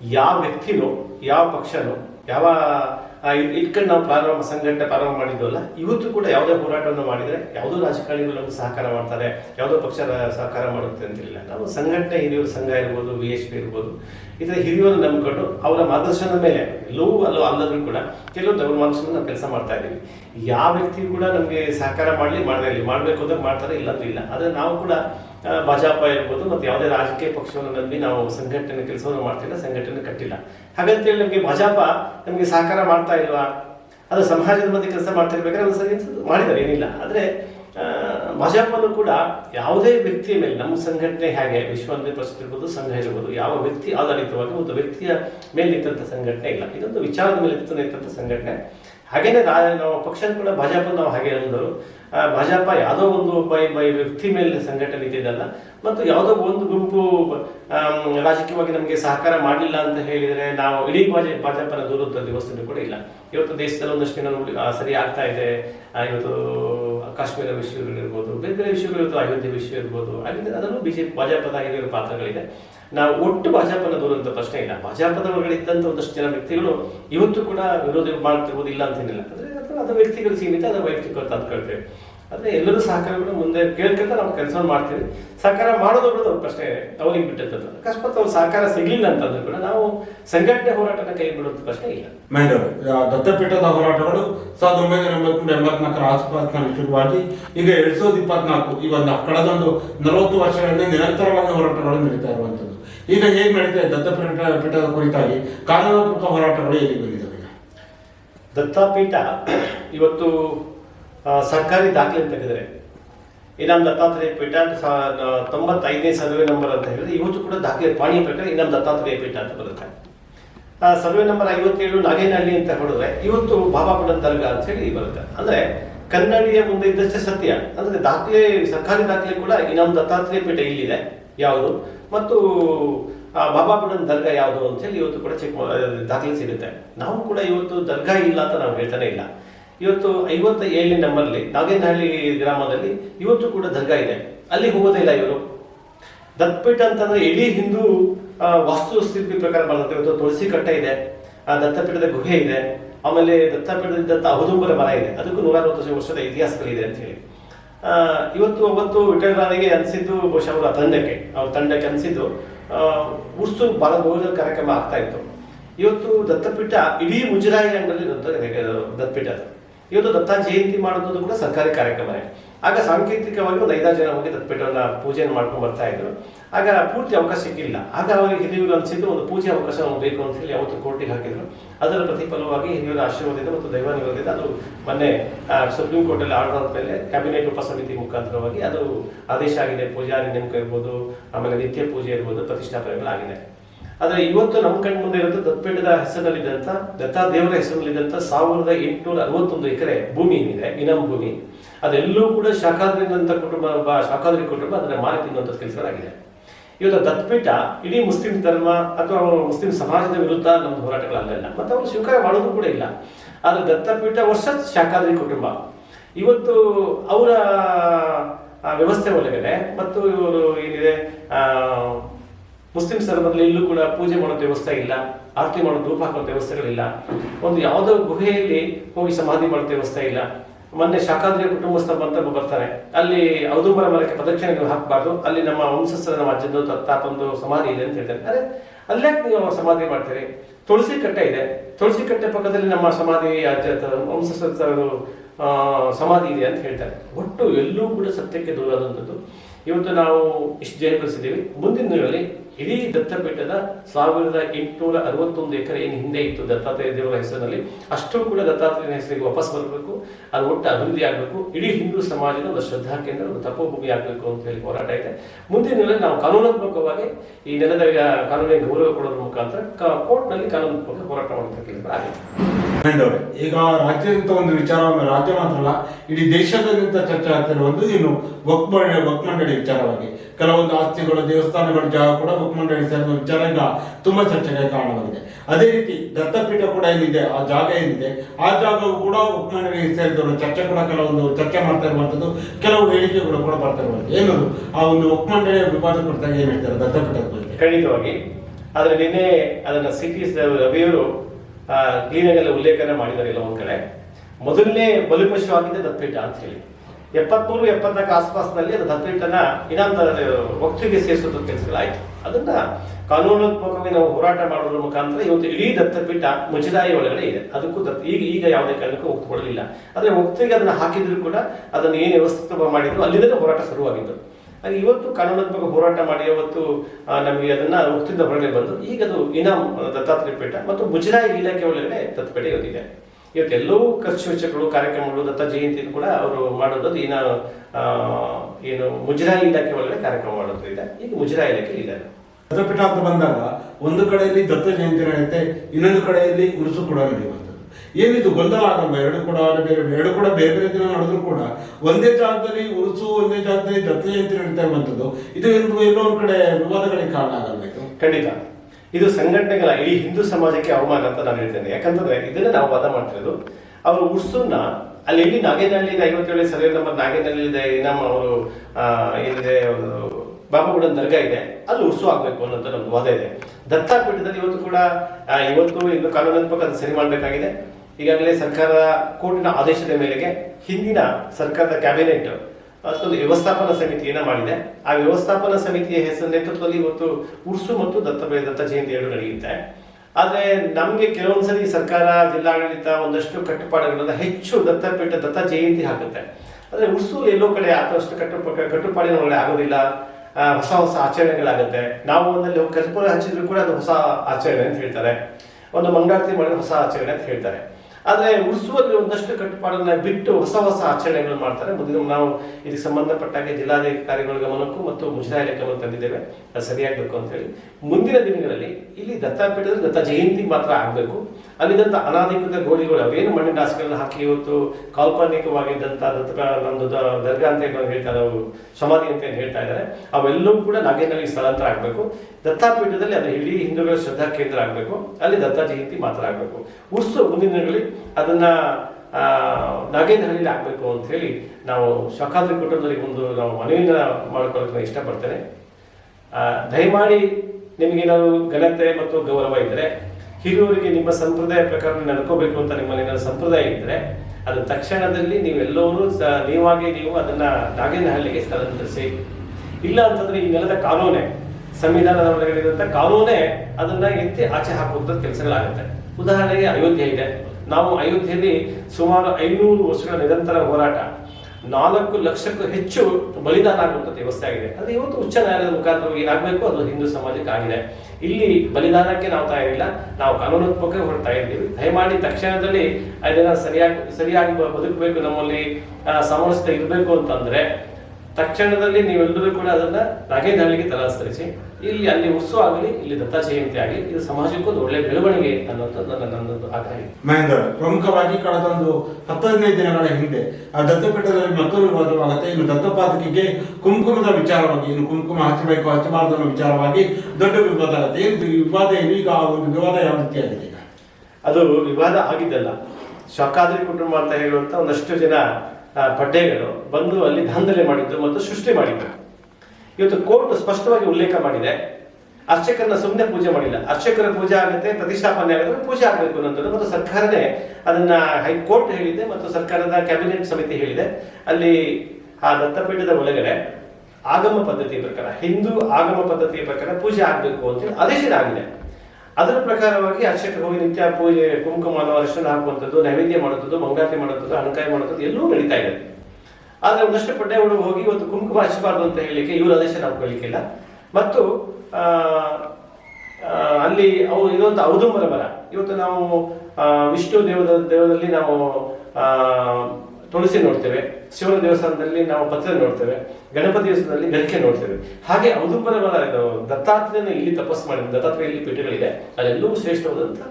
ಯಾವ ವ್ಯಕ್ತಿನೋ, ಯಾವ ಪಕ್ಷನೋ ಯಾವ ಇಟ್ಕೊಂಡು ನಾವು ಪ್ರಾರಂಭ, ಸಂಘಟನೆ ಪ್ರಾರಂಭ ಮಾಡಿದ್ವಲ್ಲ, ಇವತ್ತು ಕೂಡ ಯಾವುದೇ ಹೋರಾಟವನ್ನು ಮಾಡಿದರೆ ಯಾವುದೋ ರಾಜಕಾರಣಿಗಳು ನಮ್ಗೆ ಸಹಕಾರ ಮಾಡ್ತಾರೆ, ಯಾವುದೋ ಪಕ್ಷ ಸಹಕಾರ ಮಾಡುತ್ತೆ ಅಂತಿರಲಿಲ್ಲ. ನಾವು ಸಂಘಟನೆ ಹಿರಿಯವರ ಸಂಘ ಇರ್ಬೋದು ವಿ ಎಚ್ ಪಿ ಇರ್ಬೋದು ಇದರ ಹಿರಿಯರು ನಂಬಿಕೊಂಡು ಅವರ ಮಾರ್ಗದರ್ಶನದ ಮೇಲೆ ಎಲ್ಲವೂ ಅಲ್ಲೋ ಅಲ್ಲದ್ರೂ ಕೂಡ ಕೆಲವೊಂದು ಅವ್ರ ಮಾರ್ಗದರ್ಶನ ನಾವು ಕೆಲಸ ಮಾಡ್ತಾ ಇದ್ದೀವಿ. ಯಾವ ವ್ಯಕ್ತಿ ಕೂಡ ನಮಗೆ ಸಹಕಾರ ಮಾಡಲಿ, ಮಾಡದೇ ಇರಲಿ, ಮಾಡಬೇಕು ಅಂತ ಮಾಡ್ತಾರೆ ಇಲ್ಲ ಅಂದ್ರೆ ಇಲ್ಲ. ಆದರೆ ನಾವು ಕೂಡ ಭಾಜಪ ಇರ್ಬೋದು ಮತ್ತು ಯಾವುದೇ ರಾಜಕೀಯ ಪಕ್ಷವನ್ನು ನಂಬಿ ನಾವು ಸಂಘಟನೆ ಕೆಲಸವನ್ನು ಮಾಡ್ತಿಲ್ಲ, ಸಂಘಟನೆ ಕಟ್ಟಿಲ್ಲ. ಹಾಗಂತೇಳಿ ನಮಗೆ ಭಾಜಪ ನಮಗೆ ಸಹಕಾರ ಮಾಡ್ತಾ ಇಲ್ವಾ? ಅದು ಸಮಾಜದ ಮಧ್ಯೆ ಕೆಲಸ ಮಾಡ್ತಿರ್ಬೇಕಾದ್ರೆ ಅದು ಸರಿ. ಮಾಡಿದ್ದಾರೆ, ಏನಿಲ್ಲ. ಆದರೆ ಭಾಜಪನು ಕೂಡ ಯಾವುದೇ ವ್ಯಕ್ತಿಯ ಮೇಲೆ, ನಮ್ಮ ಸಂಘಟನೆ ಹೇಗೆ ವಿಶ್ವಾಂತ ಪರಿಸ್ಥಿತಿ ಇರ್ಬೋದು, ಸಂಘ ಇರ್ಬೋದು, ಯಾವ ವ್ಯಕ್ತಿ ಆಧಾರಿತವಾಗಿ ಒಂದು ವ್ಯಕ್ತಿಯ ಮೇಲೆ ನಿಂತಹ ಸಂಘಟನೆ ಇಲ್ಲ. ಇದೊಂದು ವಿಚಾರದ ಮೇಲೆ ನಿಂತು ನಿಂತಹ ಸಂಘಟನೆ. ಹಾಗೇನೆ ನಾವು ಪಕ್ಷ ಕೂಡ ಭಾಜಪ ನಾವು ಹಾಗೆ ಅಂದರು. ಭಾಜಪ ಯಾವುದೋ ಒಂದು ಬೈ ಬೈ ವ್ಯಕ್ತಿ ಮೇಲೆ ಸಂಘಟನೆ ಇದ್ದಿದ್ದಲ್ಲ. ಮತ್ತು ಯಾವುದೋ ಒಂದು ಗುಂಪು ರಾಜಕೀಯವಾಗಿ ನಮಗೆ ಸಹಕಾರ ಮಾಡಲಿಲ್ಲ ಅಂತ ಹೇಳಿದರೆ ನಾವು ಇಡೀ ಭಾಜ ಭಾಜಪನ ದೂರದ ವ್ಯವಸ್ಥೆ ಕೂಡ ಇಲ್ಲ. ಇವತ್ತು ದೇಶದಲ್ಲಿ ಒಂದಷ್ಟು ಆ, ಸರಿ ಆಗ್ತಾ ಇದೆ. ಇವತ್ತು ಕಾಶ್ಮೀರ ವಿಷಯಗಳಿರ್ಬೋದು ಬೇರೆ ಬೇರೆ ವಿಷಯಗಳಿರ್ಬೋದು ಅಯೋಧ್ಯೆ ವಿಷಯ ಇರ್ಬೋದು ಅಲ್ಲಿ ಅದರಲ್ಲೂ ಬಿಜೆಪಿ, ಭಾಜಪದ ಹಿರಿಯರ ಪಾತ್ರಗಳಿದೆ. ನಾವು ಒಟ್ಟು ಭಾಜಪನ ದೂರಂತ ಪ್ರಶ್ನೆ ಇಲ್ಲ. ಭಾಜಪದ ಒಳಗಡೆ ಒಂದಷ್ಟು ಜನ ವ್ಯಕ್ತಿಗಳು ಇವತ್ತು ಕೂಡ ವಿರೋಧ ಮಾಡ್ತಿರ್ಬೋದು, ಇಲ್ಲ ಅಂತೇನಿಲ್ಲ ಅಂದ್ರೆ ಅದು- ಅದು ವ್ಯಕ್ತಿಗಳು ಸೀಮಿತ ಅದು ವೈಯಕ್ತಿಕ ಅಂತ ಆದ್ರೆ ಎಲ್ಲರೂ ಸಹಕಾರಗಳು ಮುಂದೆ ಕೇಳ್ಕೊಂತ ನಾವು ಕೆಲಸ ಮಾಡ್ತೀವಿ. ಸಹಕಾರ ಮಾಡೋದು ಬಿಡೋದು ಪ್ರಶ್ನೆ ಅವ್ರಿಗೆ ಬಿಟ್ಟದ್ದು ಅಕಸ್ಮಾತ್ ಅವ್ರು ಸಹಕಾರ ಸಿಗ್ಲಿಲ್ಲ ಅಂತಂದ್ರೆ ಕೂಡ ನಾವು ಸಂಘಟನೆ ಹೋರಾಟನ ಕೈ ಬಿಡೋದು ಪ್ರಶ್ನೆ ಇಲ್ಲ. ಮಹಿಳೆಯರು ದತ್ತಪೀಠದ ಹೋರಾಟಗಳು ಸಾವಿರದ ಒಂಬೈನೂರ ಎಂಬತ್ಮೂರು ಎಂಬತ್ನಾಲ್ಕರ ಆಸುಪಾಸಿನಲ್ಲಿ ಶುರುವಾಗಿ ಈಗ ಎರಡ್ ಸಾವಿರದ ಇಪ್ಪತ್ನಾಲ್ಕು ಈ ಒಂದು ಕಳೆದೊಂದು ನಲವತ್ತು ವರ್ಷಗಳಲ್ಲಿ ನಿರಂತರವಾಗಿ ಹೋರಾಟಗಳು ನಡೀತಾ ಇರುವಂತದ್ದು ಈಗ ಹೇಗೆ ನಡೀತಾ ಇದೆ ದತ್ತಪೀಠ ಪೀಠದ ಕುರಿತಾಗಿ ಕಾನೂನಾತ್ಮಕ ಹೋರಾಟಗಳು ಹೇಗೆ ಬಂದಿದ್ದಾವೆ ಈಗ? ದತ್ತಾಪೀಠ ಇವತ್ತು ಸರ್ಕಾರಿ ದಾಖಲೆ ತೆಗೆದರೆ. ಇನಾಮ್ ದತ್ತಾತ್ರೇಯ ಪೀಠ ತೊಂಬತ್ತೈದನೇ ಸರ್ವೆ ನಂಬರ್ ಅಂತ ಹೇಳಿದ್ರೆ ಇವತ್ತು ಕೂಡ ದಾಖಲೆ ಪಾಣಿಯ ಪ್ರಕಾರ ಇನಾಮ್ ದತ್ತಾತ್ರೇಯ ಪೀಠ ಅಂತ ಬರುತ್ತೆ. ಸರ್ವೆ ನಂಬರ್ ಐವತ್ತೇಳು ನಾಗೇನಹಳ್ಳಿ ಅಂತ ಹೇಳಿದ್ರೆ ಇವತ್ತು ಬಾಬಾ ದರ್ಗ ಅಂತ ಹೇಳಿ ಬರುತ್ತೆ. ಅಂದ್ರೆ ಕನ್ನಡಿಯ ಮುಂದೆ ಇದ್ದಷ್ಟೇ ಸತ್ಯ. ಅಂದ್ರೆ ದಾಖಲೆ ಸರ್ಕಾರಿ ದಾಖಲೆ ಕೂಡ ಇನಾಮ್ ದತ್ತಾತ್ರೇಯ ಪೀಠ ಇಲ್ಲಿದೆ ಯಾವುದು. ಮತ್ತು ಆ, ಬಾಬಾ ಬುಡನ್ ದರ್ಗಾ ಯಾವುದು ಅಂತ ಹೇಳಿ ಇವತ್ತು ಕೂಡ ಚೆಕ್ ದಾಖಲೆ ಸಿಗುತ್ತೆ. ನಾವು ಕೂಡ ಇವತ್ತು ದರ್ಗಾ ಇಲ್ಲ ಅಂತ ನಾವು ಹೇಳ್ತಾನೆ ಇಲ್ಲ. ಇವತ್ತು ಐವತ್ತ ಏಳನೇ ನಂಬರ್ಲಿ ನಾಗೇನಹಳ್ಳಿ ಗ್ರಾಮದಲ್ಲಿ ಇವತ್ತು ಕೂಡ ದರ್ಗಾ ಇದೆ. ಅಲ್ಲಿ ಹೋಗೋದೇ ಇಲ್ಲ ಇವರು. ದತ್ತಪೀಠ ಅಂತಂದ್ರೆ ಇಡೀ ಹಿಂದೂ ವಾಸ್ತು ವಾಸ್ತುಸ್ಥಿತಿ ಪ್ರಕಾರ ಬರ್ತದೆ ಇವತ್ತು ತುಳಸಿ ಕಟ್ಟೆ ಇದೆ, ಆ, ದತ್ತಪೀಠದ ಗುಹೆ ಇದೆ, ಆಮೇಲೆ ದತ್ತಪೀಠದಿಂದ ಅವಧೂಂಬರ ಮರ ಇದೆ. ಅದಕ್ಕೂ ನೂರ ಅರವತ್ತು ವರ್ಷದ ಇತಿಹಾಸಗಳಿದೆ ಅಂತ ಹೇಳಿ. ಇವತ್ತು ಅವತ್ತು ವಿಠಲರಾಣಿಗೆ ಅನಿಸಿದ್ದು ಬಹುಶಃ ಅವರ ತಂಡಕ್ಕೆ. ಅವ್ರ ತಂಡಕ್ಕೆ ಅನಿಸಿದ್ದು ಉರ್ಸು ದೂರದ ಕಾರ್ಯಕ್ರಮ ಆಗ್ತಾ ಇತ್ತು. ಇವತ್ತು ದತ್ತಪೀಠ ಇಡೀ ಮುಜರಾಯಿ ಅಂಗಲ್ಲಿ ದತ್ತಪೀಠ ಅದು. ಇವತ್ತು ದತ್ತ ಜಯಂತಿ ಮಾಡೋದು ಕೂಡ ಸರ್ಕಾರಿ ಕಾರ್ಯಕ್ರಮನೇ. ಆಗ ಸಾಂಕೇತಿಕವಾಗಿ ಒಂದು ಐದಾರು ಜನ ಹೋಗಿ ದತ್ತಪೀಠವನ್ನು ಪೂಜೆಯನ್ನು ಮಾಡ್ಕೊಂಡು ಬರ್ತಾ ಇದ್ರು. ಆಗ ಪೂರ್ತಿ ಅವಕಾಶ ಸಿಕ್ಕಿಲ್ಲ. ಆಗ ಅವರಿಗೆ ಹಿರಿಯರು ಅನಿಸಿದ್ದು ಒಂದು ಪೂಜೆ ಅವಕಾಶ ಬೇಕು ಅಂತ ಹೇಳಿ ಅವತ್ತು ಕೋರ್ಟಿಗೆ ಹಾಕಿದ್ರು. ಅದರ ಪ್ರತಿಫಲವಾಗಿ ಹಿರಿಯರ ಆಶೀರ್ವಾದದಿಂದ ಮತ್ತು ದೈವಾನುಗ್ರಹದಿಂದ ಅದು ಮೊನ್ನೆ ಸುಪ್ರೀಂ ಕೋರ್ಟ್ ಅಲ್ಲಿ ಆರ್ಡರ್ ಆದ್ಮೇಲೆ ಕ್ಯಾಬಿನೆಟ್ ಉಪಸಮಿತಿ ಮುಖಾಂತರವಾಗಿ ಅದು ಆದೇಶ ಆಗಿದೆ. ಪೂಜಾರಿ ನೇಮಕ ಇರ್ಬೋದು, ಆಮೇಲೆ ನಿತ್ಯ ಪೂಜೆ ಇರ್ಬೋದು, ಪ್ರತಿಷ್ಠಾಪನೆಗಳಾಗಿದೆ. ಆದ್ರೆ ಇವತ್ತು ನಮ್ಮ ಕಣ್ಣ ಮುಂದೆ ಇರೋದು ದತ್ತಪೀಠದ ಹೆಸರಿನಲ್ಲಿದ್ದಂಥ ದತ್ತಾ ದೇವರ ಹೆಸರಿನಲ್ಲಿದ್ದಂಥ ಸಾವಿರದ ಎಂಟುನೂರ ಅರವತ್ತೊಂದು ಎಕರೆ ಭೂಮಿ ಏನಿದೆ, ಇನಂ ಭೂಮಿ. ಅದೆಲ್ಲೂ ಕೂಡ ಶಾಖಾದ್ರಿನಂತ ಕುಟುಂಬ ಶಾಖಾದ್ರಿ ಕುಟುಂಬ ಅದನ್ನ ಮಾರಿ ತಿನ್ನುವಂಥ ಕೆಲಸಗಳಾಗಿದೆ. ಇವತ್ತು ದತ್ತಪೀಠ ಇಡೀ ಮುಸ್ಲಿಂ ಧರ್ಮ ಅಥವಾ ಮುಸ್ಲಿಂ ಸಮಾಜದ ವಿರುದ್ಧ ನಮ್ಮ ಹೋರಾಟಗಳಲ್ಲ ಮತ್ತೆ ಅವರು ಸ್ವೀಕಾರ ಮಾಡೋದು ಕೂಡ ಇಲ್ಲ. ಆದ್ರೆ ದತ್ತಪೀಠ ವರ್ಷ ಶಾಖಾದ್ರಿ ಕುಟುಂಬ. ಇವತ್ತು ಅವರ ವ್ಯವಸ್ಥೆ ಒಳಗಡೆ ಮತ್ತು ಇವರು ಏನಿದೆ ಮುಸ್ಲಿಂ ಧರ್ಮದಲ್ಲಿ ಇಲ್ಲೂ ಕೂಡ ಪೂಜೆ ಮಾಡೋ ವ್ಯವಸ್ಥೆ ಇಲ್ಲ, ಆರತಿ ಮಾಡೋ ಧೂಪ ಹಾಕೋ ವ್ಯವಸ್ಥೆಗಳಿಲ್ಲ. ಒಂದು ಯಾವುದೋ ಗುಹೆಯಲ್ಲಿ ಹೋಗಿ ಸಮಾಧಿ ಮಾಡೋ ವ್ಯವಸ್ಥೆ ಇಲ್ಲ. ಮೊನ್ನೆ ಶಾಖಾದ್ರಿ ಕುಟುಂಬಸ್ಥ ಒಬ್ಬ ಬರ್ತಾರೆ. ಅಲ್ಲಿ ಔದುಂಬರ ಮರಕ್ಕೆ ಪ್ರದಕ್ಷಿಣೆ ನೀವು ಹಾಕಬಾರ್ದು. ಅಲ್ಲಿ ನಮ್ಮ ವಂಶಸ್ಥರ, ನಮ್ಮ ಅಜ್ಜಂದು ತಾತಂದು ಸಮಾಧಿ ಇದೆ ಅಂತ ಹೇಳ್ತಾರೆ. ಅದೇ ಅಲ್ಲೇ ನೀವು ಸಮಾಧಿ ಮಾಡ್ತೀರಿ? ತುಳಸಿ ಕಟ್ಟೆ ಇದೆ. ತುಳಸಿ ಕಟ್ಟೆ ಪಕ್ಕದಲ್ಲಿ ನಮ್ಮ ಸಮಾಧಿ ಅಜ್ಜ ವಂಶಸ್ಥರದು ಸಮಾಧಿ ಇದೆ ಅಂತ ಹೇಳ್ತಾರೆ. ಒಟ್ಟು ಎಲ್ಲೂ ಕೂಡ ಸತ್ಯಕ್ಕೆ ದೂರಾದಂಥದ್ದು. ಇವತ್ತು ನಾವು ಇಷ್ಟು ಜಯಗಳಿಸಿದ್ದೀವಿ ಮುಂದಿನ ದಿನಗಳಲ್ಲಿ ಇಡೀ ದತ್ತಪೀಠದ ಸಾವಿರದ ಎಂಟುನೂರ ಅರವತ್ತೊಂದು ಎಕರೆ ಏನು ಹಿಂದೆ ಇತ್ತು ದತ್ತಾತ್ರೇಯ ದೇವರ ಹೆಸರಿನಲ್ಲಿ. ಅಷ್ಟು ಕೂಡ ದತ್ತಾತ್ರೇಯನ ಹೆಸರಿಗೆ ವಾಪಸ್ ಬರಬೇಕು, ಅದು ಒಟ್ಟು ಅಭಿವೃದ್ಧಿ ಆಗಬೇಕು. ಇಡೀ ಹಿಂದೂ ಸಮಾಜದ ಒಂದು ಶ್ರದ್ಧಾ ಕೇಂದ್ರ, ಒಂದು ತಪೋಭೂಮಿ ಆಗಬೇಕು ಅಂತ ಹೇಳಿ ಹೋರಾಟ ಇದೆ. ಮುಂದಿನ ದಿನ ನಾವು ಕಾನೂನಾತ್ಮಕವಾಗಿ ಈ ನೆಲದ ಕಾನೂನಿಗೆ ಗೌರವ ಕೊಡೋದ್ರ ಮುಖಾಂತರ ಕೋರ್ಟ್ನಲ್ಲಿ ಕಾನೂನಾತ್ಮಕ ಹೋರಾಟ ಮಾಡುವಂಥ ಈಗ ರಾಜ್ಯದಂತ ಒಂದು ವಿಚಾರ ರಾಜ್ಯ ಮಾತ್ರ ಅಲ್ಲ, ಇಡೀ ದೇಶದಾದ್ಯಂತ ಚರ್ಚೆ ಆಗ್ತಿರುವಂತದ್ದು ಇನ್ನು ವಕ್ ಮಂಡಳಿ ವಿಚಾರವಾಗಿ. ಕೆಲವೊಂದು ಆಸ್ತಿಗಳು, ದೇವಸ್ಥಾನಗಳ ಜಾಗ ಕೂಡ ವಕ್ ಮಂಡಳಿ ಸೇರಿದ ವಿಚಾರ ತುಂಬಾ ಚರ್ಚೆಗೆ ಕಾರಣವಾಗಿದೆ. ಅದೇ ರೀತಿ ದತ್ತಪೀಠ ಕೂಡ ಏನಿದೆ ಆ ಜಾಗ ಏನಿದೆ, ಆ ಜಾಗವು ಕೂಡ ಉಪಮಂಡಳಿ ಮಂಡಳಿ ಸೇರಿದವರು ಚರ್ಚೆ ಕೂಡ ಕೆಲವೊಂದು ಚರ್ಚೆ ಮಾಡ್ತಾ ಇರುವಂತದ್ದು, ಕೆಲವು ಹೇಳಿಕೆಗಳು ಕೂಡ ಬರ್ತಾ ಇರುವಂತದ್ದು. ಏನದು ಆ ಒಂದು ಉಪಮಂಡಳಿಯ ಮಂಡಳಿಯ ವಿವಾದ ಕೊಡ್ತಾ ಏನ್ ಹೇಳ್ತಾರೆ ದತ್ತಪೀಠದ ಬಗ್ಗೆ? ಖಂಡಿತವಾಗಿ. ಆದ್ರೆ ನಿನ್ನೆ ಅದನ್ನ ಸಿ ಟಿ ರವಿಯವರು ಕ್ಲೀನಾಗೆಲ್ಲ ಉಲ್ಲೇಖನ ಮಾಡಿದ್ದಾರೆ ಎಲ್ಲ ಒಂದ್ ಕಡೆ. ಮೊದಲನೇ ಬಲಿಪಶು ಆಗಿದೆ ದತ್ತಪೀಠ ಅಂತ ಹೇಳಿ. ಎಪ್ಪತ್ಮೂರು, ಎಪ್ಪತ್ನಾಲ್ಕು ಆಸ್ಪಾಸ್ನಲ್ಲಿ ಅದು ದತ್ತಪೀಠನ ಇನ್ನೊಂದು ಒಟ್ಟಿಗೆ ಸೇರಿಸೋದು ಕೆಲಸಗಳಾಯಿತು ಅದನ್ನ ಕಾನೂನಾತ್ಮಕವಾಗಿ ನಾವು ಹೋರಾಟ ಮಾಡೋದ್ರ ಮುಖಾಂತರ ಇವತ್ತು ಇಡೀ ದತ್ತಪೀಠ ಮುಜರಾಯಿ ಒಳಗಡೆ ಇದೆ. ಅದಕ್ಕೂ ದತ್ತ ಈಗ ಈಗ ಯಾವುದೇ ಕಾರಣಕ್ಕೂ ಒಪ್ಪಿಕೊಳ್ಳಲಿಲ್ಲ ಆದ್ರೆ ವಕ್ತಿಗೆ ಅದನ್ನ ಹಾಕಿದ್ರು ಕೂಡ ಅದನ್ನ ಏನು ವ್ಯವಸ್ಥಿತ ಮಾಡಿದ್ರು, ಅಲ್ಲಿಂದಲೇ ಹೋರಾಟ ಶುರುವಾಗಿದ್ದು. ಹಾಗೆ ಇವತ್ತು ಕಾನೂನಾತ್ಮಕ ಹೋರಾಟ ಮಾಡಿ ಅವತ್ತು ನಮಗೆ ಅದನ್ನ ಒತ್ತಿಂದ ಹೊರಗಡೆ ಬಂದು ಈಗ ಅದು ಇನಾಮ್ ದತ್ತಾತ್ರೇಯ ಪೀಠ ಮತ್ತು ಮುಜರಾಯಿ ಇಲಾಖೆ ಒಳಗಡೆ ದತ್ತಪೀಠ ಇವತ್ತಿದೆ. ಇವತ್ತು ಎಲ್ಲವೂ ಖರ್ಚು ವೆಚ್ಚಗಳು ಕಾರ್ಯಕ್ರಮಗಳು ದತ್ತ ಜಯಂತಿ ಕೂಡ ಅವರು ಮಾಡೋದು ಇನ್ನ ಏನು ಮುಜರಾಯಿ ಇಲಾಖೆ ಒಳಗಡೆ ಕಾರ್ಯಕ್ರಮ ಮಾಡೋದು ಇದೆ. ಈಗ ಮುಜರಾಯಿ ಇಲಾಖೆ ಇದೆ ದತ್ತಪೀಠ ಅಂತ ಬಂದಾಗ ಒಂದು ಕಡೆಯಲ್ಲಿ ದತ್ತ ಜಯಂತಿ ನಡೆಯುತ್ತೆ ಇನ್ನೊಂದು ಕಡೆಯಲ್ಲಿ ಉರುಸು ಕೂಡ ನಡೆಯುವಂಥದ್ದು. ಏನಿದು ಗೊಂದಲ ಆಗಲ್ಲ ಎರಡು ಕೂಡ ಬೇರೆ ಎರಡು ಕೂಡ ಬೇರೆ ಬೇರೆ ದಿನ ನಡೆದ್ರು ಕೂಡ ಒಂದೇ ಜಾಗದಲ್ಲಿ ಉರುಸು ಒಂದೇ ಜಾಗದಲ್ಲಿ ದತ್ತ ಜಯಂತಿ ನಡೀತಾ ಇರುವಂಥದ್ದು. ಇದು ಎಲ್ಲೋ ಎಲ್ಲೋ ಒಂದು ಕಡೆ ವಿವಾದಗಳಿಗೆ ಕಾರಣ ಆಗಬೇಕು ಖಂಡಿತ. ಇದು ಸಂಘಟನೆಗಳ ಇಡೀ ಹಿಂದೂ ಸಮಾಜಕ್ಕೆ ಅವಮಾನ ಅಂತ ನಾನು ಹೇಳ್ತೇನೆ. ಯಾಕಂತಂದ್ರೆ ಇದನ್ನ ನಾವು ವಾದ ಮಾಡ್ತಿರೋದು. ಅವರು ಉರ್ಸನ್ನ, ಅಲ್ಲಿ ಎಲ್ಲಿ ನಾಗೇನಹಳ್ಳಿ ಇದೆ ಐವತ್ತೇಳು ಸರ್ವೆ ನಂಬರ್ ನಾಗೇನಹಳ್ಳಿ ಇದೆ ಇನಾಮ್ ಅವರು ಏನಿದೆ ಬಾಬಾಗುಡನ್ ದರ್ಗಾ ಇದೆ ಅಲ್ಲಿ ಉರ್ಸು ಆಗ್ಬೇಕು ಅನ್ನೋದು ನಮ್ದು ವಾದ ಇದೆ. ದತ್ತಾಪೀಠದಲ್ಲಿ ಇವತ್ತು ಕೂಡ ಇವತ್ತು ಇನ್ನು ಕಾನೂನಾತ್ಮಕ ಅದು ಸರಿ ಮಾಡಬೇಕಾಗಿದೆ. ಈಗಾಗಲೇ ಸರ್ಕಾರ ಕೋರ್ಟಿನ ಆದೇಶದ ಮೇರೆಗೆ ಹಿಂದಿನ ಸರ್ಕಾರದ ಕ್ಯಾಬಿನೆಟ್ ಅದೊಂದು ವ್ಯವಸ್ಥಾಪನಾ ಸಮಿತಿಯನ್ನ ಮಾಡಿದೆ. ಆ ವ್ಯವಸ್ಥಾಪನಾ ಸಮಿತಿಯ ಹೆಸರು ನೇತೃತ್ವದಲ್ಲಿ ಇವತ್ತು ಉರ್ಸು ಮತ್ತು ದತ್ತ ದತ್ತ ಜಯಂತಿ ಎರಡು ನಡೆಯುತ್ತೆ. ಆದ್ರೆ ನಮ್ಗೆ ಕೆಲವೊಂದ್ಸರಿ ಸರ್ಕಾರ, ಜಿಲ್ಲಾಡಳಿತ ಒಂದಷ್ಟು ಕಟ್ಟುಪಾಡುಗಳನ್ನ ಹೆಚ್ಚು ದತ್ತಪೀಠ ದತ್ತ ಜಯಂತಿ ಹಾಕುತ್ತೆ. ಆದರೆ ಉರ್ಸು ಎಲ್ಲೋ ಕಡೆ ಆದಷ್ಟು ಕಟ್ಟು ಕಟ್ಟುಪಾಡಿನ ಒಳಗಡೆ ಆಗೋದಿಲ್ಲ. ಹೊಸ ಹೊಸ ಆಚರಣೆಗಳಾಗುತ್ತೆ. ನಾವು ಒಂದಲ್ಲಿ ಕಸಪುರ ಹಚ್ಚಿದ್ರು ಕೂಡ ಅದು ಹೊಸ ಆಚರಣೆ ಅಂತ ಹೇಳ್ತಾರೆ. ಒಂದು ಮಂಗಳಾರತಿ ಮಾಡಿದ್ರೆ ಹೊಸ ಆಚರಣೆ ಅಂತ ಹೇಳ್ತಾರೆ. ಆದ್ರೆ ಉಳಿಸುವಲ್ಲಿ ಒಂದಷ್ಟು ಕಟ್ಟುಪಾಡನ್ನ ಬಿಟ್ಟು ಹೊಸ ಹೊಸ ಆಚರಣೆಗಳು ಮಾಡ್ತಾರೆ. ಮುಂದಿನ ನಾವು ಇದಕ್ಕೆ ಸಂಬಂಧಪಟ್ಟಾಗೆ ಜಿಲ್ಲಾಧಿಕಾರಿಗಳ ಗಮನಕ್ಕೂ ಮತ್ತು ಮುಜರಾಯಿ ಗಮನ ತಂದಿದ್ದೇವೆ. ಅದು ಸರಿಯಾಗಬೇಕು ಅಂತ ಹೇಳಿ. ಮುಂದಿನ ದಿನಗಳಲ್ಲಿ ಇಲ್ಲಿ ದತ್ತಾಪೀಠದಲ್ಲಿ ದತ್ತ ಜಯಂತಿ ಮಾತ್ರ ಆಗಬೇಕು. ಅಲ್ಲಿದ್ದಂಥ ಅನಾಧಿಕೃತ ಗೋಳಿಗಳು ಅವೇನು ಮಣ್ಣಿನ ರಾಶಿಗಳನ್ನ ಹಾಕಿ ಇವತ್ತು ಕಾಲ್ಪನಿಕವಾಗಿದ್ದಂಥ ದತ್ತ ನಮ್ಮದು ದರ್ಗಾ ಅಂತ ಹೇಳ್ತಾರೆ ಅವರು ಸಮಾಧಿ ಅಂತ ಹೇಳ್ತಾ ಇದ್ದಾರೆ. ಅವೆಲ್ಲವೂ ಕೂಡ ನಾಗೇನಲ್ಲಿ ಸ್ಥಳಾಂತರ ಆಗಬೇಕು. ದತ್ತಾಪೀಠದಲ್ಲಿ ಅದು ಇಡೀ ಹಿಂದೂಗಳ ಶ್ರದ್ಧಾ ಕೇಂದ್ರ ಆಗಬೇಕು. ಅಲ್ಲಿ ದತ್ತ ಜಯಂತಿ ಮಾತ್ರ ಆಗಬೇಕು. ಉರ್ಸು ಮುಂದಿನ ದಿನಗಳಲ್ಲಿ ಅದನ್ನ ಆ, ನಾಗೇನಹಳ್ಳಿಲಿ ಆಗಬೇಕು ಅಂತ ಹೇಳಿ ನಾವು ಶಾಖಾದ್ರಿ ಕುಟುಂಬದಲ್ಲಿ ಒಂದು ನಾವು ಮನವಿನ ಮಾಡ್ಕೊಳ್ಳೋಕೆ ಇಷ್ಟಪಡ್ತೇನೆ. ದಯಮಾಡಿ ನಿಮಗೇನಾದ್ರು ಘನತೆ ಮತ್ತು ಗೌರವ ಇದ್ದರೆ ಹಿರಿಯವರಿಗೆ ನಿಮ್ಮ ಸಂಪ್ರದಾಯ ಪ್ರಕಾರ ನಡ್ಕೋಬೇಕು ಅಂತ ನಿಮ್ಮಲ್ಲಿ ಏನಾದ್ರು ಸಂಪ್ರದಾಯ ಇದ್ದರೆ ಅದು ತಕ್ಷಣದಲ್ಲಿ ನೀವೆಲ್ಲರೂ ನೀವಾಗಿ ನೀವು ಅದನ್ನ ನಾಗೇನಹಳ್ಳಿಗೆ ಸ್ಥಳಾಂತರಿಸಿ. ಇಲ್ಲ ಅಂತಂದ್ರೆ ಈ ನೆಲದ ಕಾನೂನೇ ಸಂವಿಧಾನದ ಒಳಗಡೆ ಕಾನೂನೇ ಅದನ್ನ ಎತ್ತಿ ಆಚೆ ಹಾಕುವಂತ ಕೆಲಸಗಳಾಗುತ್ತೆ. ಉದಾಹರಣೆಗೆ ಅಯೋಧ್ಯೆ ಇದೆ. ನಾವು ಅಯೋಧ್ಯೆಯಲ್ಲಿ ಸುಮಾರು ಐನೂರು ವರ್ಷಗಳ ನಿರಂತರ ಹೋರಾಟ, ನಾಲ್ಕು ಲಕ್ಷಕ್ಕೂ ಹೆಚ್ಚು ಬಲಿದಾನ ಆಗುವಂತ ವ್ಯವಸ್ಥೆ ಆಗಿದೆ. ಅದು ಇವತ್ತು ಉಚ್ಚ ನ್ಯಾಯಾಲಯದ ಮುಖಾಂತರ ಏನಾಗಬೇಕು ಅದು ಹಿಂದೂ ಸಮಾಜಕ್ಕೆ ಆಗಿದೆ. ಇಲ್ಲಿ ಬಲಿದಾನಕ್ಕೆ ನಾವು ತಯಾರಿಲ್ಲ. ನಾವು ಕಾನೂನಾತ್ಮಕ ಹೊರಡ್ತಾ ಇದ್ದೀವಿ. ದಯಮಾಡಿ ತಕ್ಷಣದಲ್ಲಿ ಅದನ್ನ ಸರಿಯಾಗಿ ಸರಿಯಾಗಿ ಬದುಕಬೇಕು ನಮ್ಮಲ್ಲಿ ಸಮರಸತೆ ಇರಬೇಕು ಅಂತಂದ್ರೆ ತಕ್ಷಣದಲ್ಲಿ ನೀವೆಲ್ಲರೂ ಕೂಡ ಅದನ್ನ ನಾಗೇನಹಳ್ಳಿಗೆ ತಲಾಸ್ತರಿಸಿ ಇಲ್ಲಿ ಅಲ್ಲಿ ಉತ್ಸವ ಆಗಲಿ ಇಲ್ಲಿ ದತ್ತ ಜಯಂತಿ ಆಗಲಿ ಇದು ಸಮಾಜಕ್ಕೂ ಒಂದು ಒಳ್ಳೆ ಬೆಳವಣಿಗೆ ಅನ್ನೋದು ನನ್ನ ನನ್ನೊಂದು ಆಗ್ರಹ ಇದೆ. ಮಹೇಂದ್ರ ಪ್ರಮುಖವಾಗಿ ಕಳೆದೊಂದು ಹತ್ತದೈದು ದಿನಗಳ ಹಿಂದೆ ಆ ದತ್ತಪೀಠದಲ್ಲಿ ಮತ್ತೊಂದು ವಾದವಾಗುತ್ತೆ ಇನ್ನು ದತ್ತಪಾದಕಿಗೆ ಕುಂಕುಮದ ವಿಚಾರವಾಗಿ ಇನ್ನು ಕುಂಕುಮ ಹಚ್ಚಬೇಕು ಹಚ್ಚಬಾರದು ಅನ್ನೋ ವಿಚಾರವಾಗಿ ದೊಡ್ಡ ವಿವಾದ ಆಗುತ್ತೆ ಏನು ವಿವಾದ ಏನು? ಈಗ ಆ ಒಂದು ವಿವಾದ ಯಾವ ರೀತಿಯಾಗಿದೆ ಈಗ? ಅದು ವಿವಾದ ಆಗಿದ್ದಲ್ಲ. ಶಕಾದ್ರಿ ಕುಟುಂಬ ಅಂತ ಹೇಳುವಂತ ಒಂದಷ್ಟು ಜನ ಪಡ್ಡೆಗಳು ಬಂದು ಅಲ್ಲಿ ದಾಂಧಲೆ ಮಾಡಿದ್ದು ಮತ್ತು ಸೃಷ್ಟಿ ಮಾಡಿದ್ದು. ಇವತ್ತು ಕೋರ್ಟ್ ಸ್ಪಷ್ಟವಾಗಿ ಉಲ್ಲೇಖ ಮಾಡಿದೆ. ಅರ್ಚಕರನ್ನ ಸುಮ್ಮನೆ ಪೂಜೆ ಮಾಡಿಲ್ಲ. ಅರ್ಚಕರ ಪೂಜೆ ಆಗುತ್ತೆ, ಪ್ರತಿಷ್ಠಾಪನೆ ಆಗುತ್ತೆ ಪೂಜೆ ಆಗಬೇಕು ಅನ್ನೋದು ಮತ್ತು ಸರ್ಕಾರನೇ ಅದನ್ನ ಹೈಕೋರ್ಟ್ ಹೇಳಿದೆ ಮತ್ತು ಸರ್ಕಾರದ ಕ್ಯಾಬಿನೆಟ್ ಸಮಿತಿ ಹೇಳಿದೆ. ಅಲ್ಲಿ ಆ ದತ್ತಪೀಠದ ಒಳಗಡೆ ಆಗಮ ಪದ್ಧತಿಯ ಪ್ರಕಾರ, ಹಿಂದೂ ಆಗಮ ಪದ್ಧತಿಯ ಪ್ರಕಾರ ಪೂಜೆ ಆಗಬೇಕು ಅಂತ ಹೇಳಿ ಆದೇಶ ಆಗಿದೆ ಅದರ ಪ್ರಕಾರವಾಗಿ ಅರ್ಚಕರು ಹೋಗಿ ನಿತ್ಯ ಪೂಜೆ, ಕುಂಕುಮ ಅರಿಶಿನ ಹಾಕುವಂಥದ್ದು, ನೈವೇದ್ಯ ಮಾಡುವಂಥದ್ದು ಮಂಗಾತಿ ಮಾಡುವಂಥದ್ದು ಅಣಕಾಯಿ ಮಾಡುವಂಥದ್ದು ಎಲ್ಲವೂ ನಡೀತಾ ಇದೆ. ಆದ್ರೆ ಒಂದಷ್ಟು ಪಡ್ಡೆಗಳು ಹೋಗಿ ಒಂದು ಕುಂಕುಮ ಹಚ್ಚಬಾರ್ದು ಅಂತ ಹೇಳಲಿಕ್ಕೆ ಇವರು ಆದೇಶ ನಾವು ಕೊಡ್ಲಿಕ್ಕಿಲ್ಲ. ಮತ್ತು ಅಲ್ಲಿ ಅವು ಇದೊಂದು ಔದುಂಬರ ಮರ ಇವತ್ತು ನಾವು ವಿಷ್ಣು ದೇವದ, ದೇವದಲ್ಲಿ ನಾವು ತುಳಸಿ ನೋಡ್ತೇವೆ. ಶಿವನ ದೇವಸ್ಥಾನದಲ್ಲಿ ನಾವು ಪತ್ರ ನೋಡ್ತೇವೆ. ಗಣಪತಿ ದೇವಸ್ಥಾನದಲ್ಲಿ ಗರಿಕೆ ನೋಡ್ತೇವೆ. ಹಾಗೆ ಔದುಂಬರ ಮರ ದತ್ತಾತ್ರೇಯನ ಇಲ್ಲಿ ತಪಸ್ಸು ಮಾಡಿದ ದತ್ತಾತ್ರೇಯ ಇಲ್ಲಿ ಪೀಠಗಳಿದೆ. ಅದೆಲ್ಲವೂ ಶ್ರೇಷ್ಠವಾದಂತ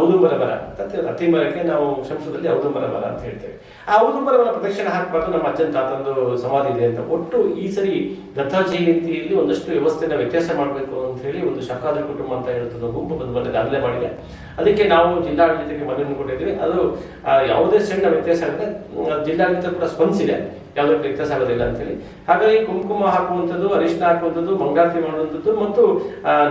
ಔದುಂಬರ ಮರ ಅಂತ ಅತಿ ಮರಕ್ಕೆ ನಾವು ಶಂಶದಲ್ಲಿ ಔದುಂಬರ ಮರ ಅಂತ ಹೇಳ್ತೇವೆ. ಆ ಔದುಂಬರ ಮರ ಪ್ರದಕ್ಷಿಣೆ ಹಾಕಬಾರ್ದು, ನಮ್ಮ ಅಜ್ಜನ ತಾತಂದು ಸಮಾಧಿ ಇದೆ ಅಂತ. ಒಟ್ಟು ಈ ಸರಿ ದತ್ತ ಜಯಂತಿಯಲ್ಲಿ ಒಂದಷ್ಟು ವ್ಯವಸ್ಥೆನ ವ್ಯತ್ಯಾಸ ಮಾಡಬೇಕು ಅಂತ ಹೇಳಿ ಒಂದು ಶಕಾದ ಕುಟುಂಬ ಅಂತ ಹೇಳ್ತದೆ, ಗುಂಪು ಬಂದು ಬಂದಿದೆ ಆಗಲೇ ಮಾಡಿದೆ. ಅದಕ್ಕೆ ನಾವು ಜಿಲ್ಲಾಡಳಿತಕ್ಕೆ ಮನವಿಯನ್ನು ಕೊಟ್ಟಿದ್ದೀವಿ. ಅದು ಯಾವುದೇ ಸಣ್ಣ ವ್ಯತ್ಯಾಸ ಆಗುತ್ತೆ ಜಿಲ್ಲಾಡಳಿತ ಕೂಡ ಸ್ಪಂದಿಸಿದೆ. ಯಾವುದೇ ವ್ಯತ್ಯಾಸ ಆಗೋದಿಲ್ಲ ಅಂತ ಹೇಳಿ. ಹಾಗಾಗಿ ಕುಂಕುಮ ಹಾಕುವಂಥದ್ದು ಅರಿಶಿನ ಹಾಕುವಂಥದ್ದು, ಮಂಗಳಾರತಿ ಮಾಡುವಂಥದ್ದು ಮತ್ತು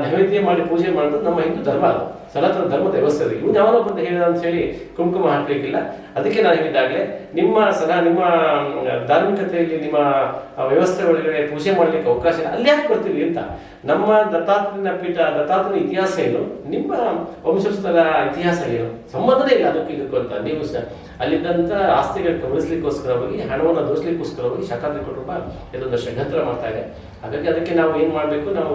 ನೈವೇದ್ಯ ಮಾಡಿ ಪೂಜೆ ಮಾಡೋದು ನಮ್ಮ ಹಿಂದೂ ಧರ್ಮ ಅದು. ಸನಾತನ ಧರ್ಮದ ವ್ಯವಸ್ಥೆ ಇವ್ನು ಯಾವನೋ ಬಂದು ಹೇಳಿದ ಅಂತ ಹೇಳಿ ಕುಂಕುಮ ಹಾಕ್ಲಿಕ್ಕಿಲ್ಲ. ಅದಕ್ಕೆ ನಾನು ಹೇಳಿದಾಗಲೇ ನಿಮ್ಮ ಸದಾ ನಿಮ್ಮ ಧಾರ್ಮಿಕತೆಯಲ್ಲಿ ನಿಮ್ಮ ವ್ಯವಸ್ಥೆ ಒಳಗಡೆ ಪೂಜೆ ಮಾಡ್ಲಿಕ್ಕೆ ಅವಕಾಶ ಇಲ್ಲ. ಅಲ್ಲಿ ಯಾಕೆ ಬರ್ತೀವಿ ಅಂತ? ನಮ್ಮ ದತ್ತಾತ್ರನ ಪೀಠ ದತ್ತಾತ್ರನ ಇತಿಹಾಸ ಏನು? ನಿಮ್ಮ ವಂಶಸ್ಥರ ಇತಿಹಾಸ ಏನು? ಸಂಬಂಧನೇ ಇಲ್ಲ ಅದಕ್ಕೆ ಇದಕ್ಕೂ ಅಂತ. ನೀವು ಅಲ್ಲಿದ್ದಂಥ ಆಸ್ತಿಗಳು ಗಮನಿಸ್ಲಿಕ್ಕೋಸ್ಕರವಾಗಿ ಹಣವನ್ನು ದೋಸ್ಲಿಕ್ಕೋಸ್ಕರವಾಗಿ ಶತಾಬ್ದಿ ಕುಟುಂಬ ಇದೊಂದು ಷಡ್ಯಂತ್ರ ಮಾಡ್ತಾ ಇದೆ. ಹಾಗಾಗಿ ಅದಕ್ಕೆ ನಾವು ಏನ್ ಮಾಡಬೇಕು? ನಾವು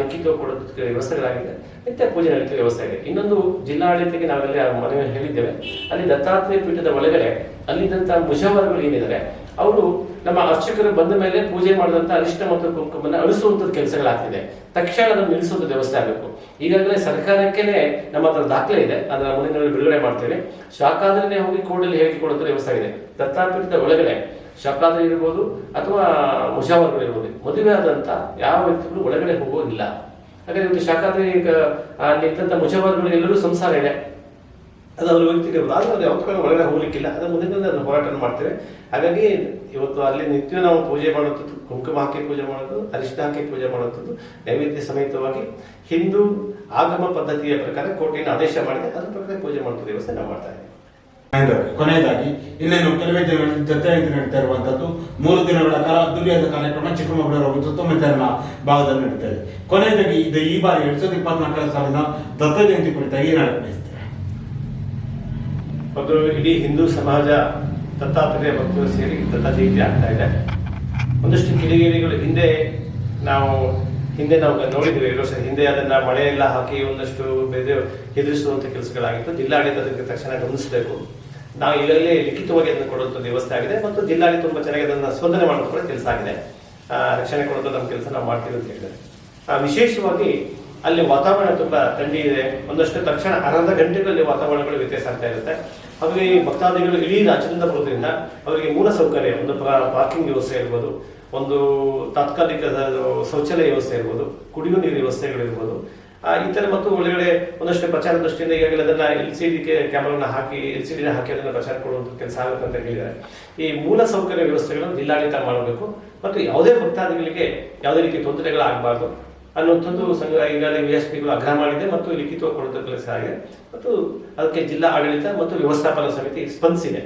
ಲಿಖಿತ ಕೊಡೋದಕ್ಕೆ ವ್ಯವಸ್ಥೆಗಳಾಗಿದೆ ನಿತ್ಯ ಪೂಜೆ ನಡೆಯುತ್ತೆ ವ್ಯವಸ್ಥೆ ಇದೆ ಇನ್ನೊಂದು ಜಿಲ್ಲಾಡಳಿತಕ್ಕೆ ನಾವೆಲ್ಲ ಮನವಿ ಹೇಳಿದ್ದೇವೆ. ಅಲ್ಲಿ ದತ್ತಾತ್ರೇಯ ಪೀಠದ ಒಳಗಡೆ ಅಲ್ಲಿದ್ದಂತಹ ಮುಜಾವರ್ಗಳು ಏನಿದ್ದಾರೆ ಅವರು ನಮ್ಮ ಅರ್ಚಕರು ಬಂದ ಮೇಲೆ ಪೂಜೆ ಮಾಡಿದಂತ ಅರಿಷ್ಟ ಮತ್ತು ಕುಂಕುಮನ ಅಳಿಸುವಂತ ಕೆಲಸಗಳಾಗ್ತಿದೆ. ತಕ್ಷಣ ಅದನ್ನು ನಿಲ್ಲಿಸುವಂತ ವ್ಯವಸ್ಥೆ ಆಗಬೇಕು. ಈಗಾಗಲೇ ಸರ್ಕಾರಕ್ಕೆ ನಮ್ಮ ಹತ್ರ ದಾಖಲೆ ಇದೆ. ಅದರ ಮುಂದಿನ ಬಿಡುಗಡೆ ಮಾಡ್ತೇವೆ. ಶಾಖಾದ್ರಿನೇ ಹೋಗಿ ಕೋರ್ಟಲ್ಲಿ ಹೇಳಿಕೆ ಕೊಡುವಂತ ವ್ಯವಸ್ಥೆ ಇದೆ ದತ್ತಾಪೀಠದ ಒಳಗಡೆ ಶಾಖಾದ್ರಿ ಇರ್ಬೋದು ಅಥವಾ ಮುಷಾವರ್ಗಳು ಇರ್ಬೋದು. ಮದುವೆ ಆದಂಥ ಯಾವ ವ್ಯಕ್ತಿಗಳು ಒಳಗಡೆ ಹೋಗೋದಿಲ್ಲ. ಹಾಗಾದ್ರೆ ಇವತ್ತು ಶಾಖಾದ್ರಿ ಈಗ ಇದ್ದಂತ ಮುಷಾವರ್ಗಳು ಎಲ್ಲರೂ ಸಂಸಾರ ಇದೆ. ಅದು ಅವ್ರ ವ್ಯಕ್ತಿಗೆ ಆದ್ರೆ ಅದು ಯಾವತ್ತೂ ಕಡೆ ಒಳಗಡೆ ಹೋಗ್ಲಿಕ್ಕಿಲ್ಲ. ಅದರ ಮುಂದಿನ ದಿನ ಅದನ್ನು ಹೋರಾಟ ಮಾಡ್ತೇವೆ. ಹಾಗಾಗಿ ಇವತ್ತು ಅಲ್ಲಿ ನಿತ್ಯ ನಾವು ಪೂಜೆ ಮಾಡುವಂಥದ್ದು ಕುಂಕುಮ ಹಾಕಿ ಪೂಜೆ ಮಾಡೋದು ಅರಿಶಿನ ಹಾಕಿ ಪೂಜೆ ಮಾಡುವಂಥದ್ದು ನೈವೇದ್ಯ ಸಮೇತವಾಗಿ ಹಿಂದೂ ಆಗಮ ಪದ್ಧತಿಯ ಪ್ರಕಾರ ಕೋಟೆಯನ್ನು ಆದೇಶ ಮಾಡಿದೆ. ಅದ್ರ ಪ್ರಕಾರ ಪೂಜೆ ಮಾಡುವಂಥ ವ್ಯವಸ್ಥೆ ನಾವು ಮಾಡ್ತಾ ಇದ್ದೀವಿ. ಕೊನೆಯದಾಗಿ ಇನ್ನೇನು ಕೆಲವೇ ದಿನಗಳ ಜೊತೆಯಾಗಿ ನಡೀತಾ ಇರುವಂತದ್ದು, ಮೂರು ದಿನಗಳ ಕಾಲ ಅದ್ದೂರಿಯಾದ ಕಾರ್ಯಕ್ರಮ ಚಿಕ್ಕಮಗಳೂರು ಹಾಗೂ ಸುತ್ತಮುತ್ತಲಿನ ಭಾಗದಲ್ಲಿ ನಡೀತಾ ಇದೆ. ಕೊನೆಯದಾಗಿ, ಇದು ಈ ಬಾರಿ ಎರಡ್ ಸಾವಿರದ ಇಪ್ಪತ್ನಾಲ್ಕರ ಸಾಲಿನ ದತ್ತ ಜಯಂತಿ ಕುರಿತಾಗಿ ಏನು ಮತ್ತು ಇಡೀ ಹಿಂದೂ ಸಮಾಜ ದತ್ತಾತ್ರೇಯ ಭಕ್ತರು ಸೇರಿ ದತ್ತ ಜಯಂತಿ ಆಗ್ತಾ ಇದೆ. ಒಂದಷ್ಟು ಕಿಡಿಗೇಡಿಗಳು ಹಿಂದೆ ನಾವು ಹಿಂದೆ ನಾವು ನೋಡಿದ್ವಿ ಎರಡು ಹಿಂದೆ ಅದನ್ನ ಮಳೆ ಎಲ್ಲ ಹಾಕಿ ಒಂದಷ್ಟು ಬೇರೆ ಹೆದರಿಸುವಂತ ಕೆಲಸಗಳಾಗಿತ್ತು. ಜಿಲ್ಲಾಡಳಿತ ಅದಕ್ಕೆ ತಕ್ಷಣ ಗಮನಿಸಬೇಕು. ನಾವು ಈಗಲೇ ಲಿಖಿತವಾಗಿ ಅದನ್ನು ಕೊಡುವಂಥ ವ್ಯವಸ್ಥೆ ಆಗಿದೆ ಮತ್ತು ಜಿಲ್ಲಾಡಳಿತ ತುಂಬಾ ಚೆನ್ನಾಗಿ ಅದನ್ನ ಸ್ಪಂದನೆ ಮಾಡೋದು ಕೆಲಸ ಆಗಿದೆ. ರಕ್ಷಣೆ ಕೊಡುವಂಥ ನಮ್ಮ ಕೆಲಸ ನಾವು ಮಾಡ್ತೀವಿ ಅಂತ ಹೇಳಿದ್ರೆ ವಿಶೇಷವಾಗಿ ಅಲ್ಲಿ ವಾತಾವರಣ ತುಂಬಾ ಥಂಡಿ ಇದೆ. ಒಂದಷ್ಟು ತಕ್ಷಣ ಅರ್ಧ ಗಂಟೆಗಳಲ್ಲಿ ವಾತಾವರಣಗಳು ವ್ಯತ್ಯಾಸ ಆಗ್ತಾ ಇರುತ್ತೆ. ಹಾಗಾಗಿ ಭಕ್ತಾದಿಗಳು ಇಡೀ ರಾಜ್ಯದಿಂದ ಬರೋದ್ರಿಂದ ಅವರಿಗೆ ಮೂಲ ಸೌಕರ್ಯ, ಒಂದು ಪಾರ್ಕಿಂಗ್ ವ್ಯವಸ್ಥೆ ಇರ್ಬೋದು ಒಂದು ತಾತ್ಕಾಲಿಕ ಶೌಚಾಲಯ ವ್ಯವಸ್ಥೆ ಇರ್ಬೋದು, ಕುಡಿಯುವ ನೀರು ವ್ಯವಸ್ಥೆಗಳಿರ್ಬೋದು. ಈ ಥರ ಮತ್ತು ಒಳಗಡೆ ಒಂದಷ್ಟು ಪ್ರಚಾರ ದೃಷ್ಟಿಯಿಂದ ಈಗಾಗಲೇ ಅದನ್ನ ಎಲ್ ಸಿ ಡಿ ಕ್ಯಾಮರಾನ ಹಾಕಿ ಎಲ್ ಸಿ ಡಿನ ಹಾಕಿ ಅದನ್ನ ಪ್ರಚಾರ ಕೊಡುವಂಥ ಕೆಲಸ ಆಗುತ್ತೆ ಅಂತ ಹೇಳಿದ್ದಾರೆ. ಈ ಮೂಲ ಸೌಕರ್ಯ ವ್ಯವಸ್ಥೆಗಳನ್ನು ಜಿಲ್ಲಾಡಳಿತ ಮಾಡಬೇಕು ಮತ್ತು ಯಾವುದೇ ಭಕ್ತಾದಿಗಳಿಗೆ ಯಾವುದೇ ರೀತಿ ತೊಂದರೆಗಳಾಗಬಾರ್ದು ಅನ್ನುವಂಥದ್ದು ಸಂಘ ಈಗಾಗಲೇ ವಿ ಎಸ್ ಪಿಗಳು ಆಗ್ರಹ ಮಾಡಿದೆ ಮತ್ತು ಲಿಖಿತ ಕೊಡುವಂಥ ಕೆಲಸ ಆಗಿದೆ. ಮತ್ತು ಅದಕ್ಕೆ ಜಿಲ್ಲಾ ಆಡಳಿತ ಮತ್ತು ವ್ಯವಸ್ಥಾಪನಾ ಸಮಿತಿ ಸ್ಪಂದಿಸಿದೆ.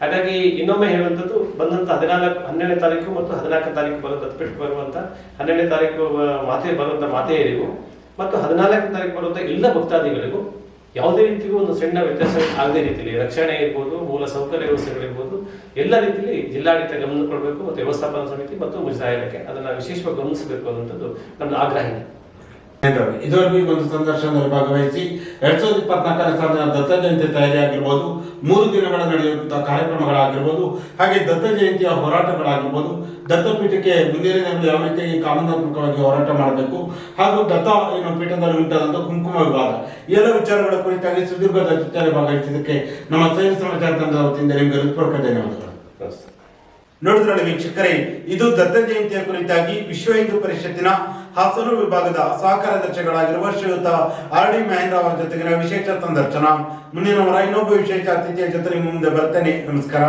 ಹಾಗಾಗಿ ಇನ್ನೊಮ್ಮೆ ಹೇಳುವಂಥದ್ದು, ಬಂದಂಥ ಹದಿನಾಲ್ಕು, ಹನ್ನೆರಡನೇ ತಾರೀಕು ಮತ್ತು ಹದಿನಾಲ್ಕನೇ ತಾರೀಕು ಬರೋ ಬಿಟ್ಟು ಬರುವಂಥ ಹನ್ನೆರಡನೇ ತಾರೀಕು ಮಾತೆ ಬರುವಂಥ ಮಾತೆಯರಿಗೂ ಮತ್ತು ಹದಿನಾಲ್ಕನೇ ತಾರೀಕು ಬರುವಂಥ ಎಲ್ಲ ಭಕ್ತಾದಿಗಳಿಗೂ ಯಾವುದೇ ರೀತಿಗೂ ಒಂದು ಸಣ್ಣ ವ್ಯತ್ಯಾಸ ಆಗದೇ ರೀತಿಯಲ್ಲಿ ರಕ್ಷಣೆ ಇರ್ಬೋದು, ಮೂಲ ಸೌಕರ್ಯ ವ್ಯವಸ್ಥೆಗಳಿರ್ಬೋದು, ಎಲ್ಲ ರೀತಿಯಲ್ಲಿ ಜಿಲ್ಲಾಡಳಿತ ಗಮನ ಕೊಡಬೇಕು ಮತ್ತು ವ್ಯವಸ್ಥಾಪನಾ ಸಮಿತಿ ಮತ್ತು ಮುಜರಾಯಿ ಅದನ್ನ ವಿಶೇಷವಾಗಿ ಗಮನಿಸಬೇಕು ಅನ್ನುವಂಥದ್ದು ನನ್ನ ಆಗ್ರಹ ಇದೆ. ಇದುವರೆಗೂ ಒಂದು ಸಂದರ್ಶನದಲ್ಲಿ ಭಾಗವಹಿಸಿ ಎರಡ್ ಸಾವಿರದ ಇಪ್ಪತ್ನಾಲ್ಕನೇ ಸಾಲಿನ ದತ್ತ ಜಯಂತಿ ತಯಾರಿ ಆಗಿರ್ಬೋದು ಮೂರು ದಿನಗಳ ನಡೆಯುವಂತಹ ಕಾರ್ಯಕ್ರಮಗಳಾಗಿರ್ಬೋದು ಹಾಗೆ ದತ್ತ ಜಯಂತಿಯ ಹೋರಾಟಗಳಾಗಿರ್ಬೋದು ದತ್ತಪೀಠಕ್ಕೆ ಮುಂದಿನ ಯಾವ ರೀತಿಯಾಗಿ ಕಾನೂನಾತ್ಮಕವಾಗಿ ಹೋರಾಟ ಮಾಡಬೇಕು ಹಾಗೂ ದತ್ತ ಏನು ಪೀಠದಲ್ಲಿ ಉಂಟಾದಂತಹ ಕುಂಕುಮ ವಿವಾದ. ಎಲ್ಲ ವಿಚಾರಗಳ ಕುರಿತಾಗಿ ಸುದೀರ್ಘ ಚರ್ಚೆಯಲ್ಲಿ ಭಾಗವಹಿಸಿದ್ದಕ್ಕೆ ನಮ್ಮ ಸೈನ್ಸ್ ಸಮಾಚಾರ ತಂಡದ ವತಿಯಿಂದ ನಿಮಗೆ ಹೃತ್ಪೂರ್ವಕ ಧನ್ಯವಾದಗಳು. ನೋಡಿದ್ರೆ ವೀಕ್ಷಕರೇ ಇದು ದತ್ತ ಜಯಂತಿಯ ಕುರಿತಾಗಿ ವಿಶ್ವ ಹಿಂದೂ ಪರಿಷತ್ತಿನ ಹಾಸನ ವಿಭಾಗದ ಸಹಕಾರ ಅಧ್ಯಕ್ಷಗಳಾಗಿರುವ ಶ್ರೀಯುತ ಆರ್ ಡಿ ಮಹೇಂದ್ರ ಅವರ ಜೊತೆಗಿನ ವಿಶೇಷ ಸಂದರ್ಶನ. ಮುಂದಿನ ವಾರ ಇನ್ನೊಬ್ಬ ವಿಶೇಷ ಅತಿಥಿಯ ಜೊತೆ ಮುಂದೆ ಬರ್ತೇನೆ ನಮಸ್ಕಾರ.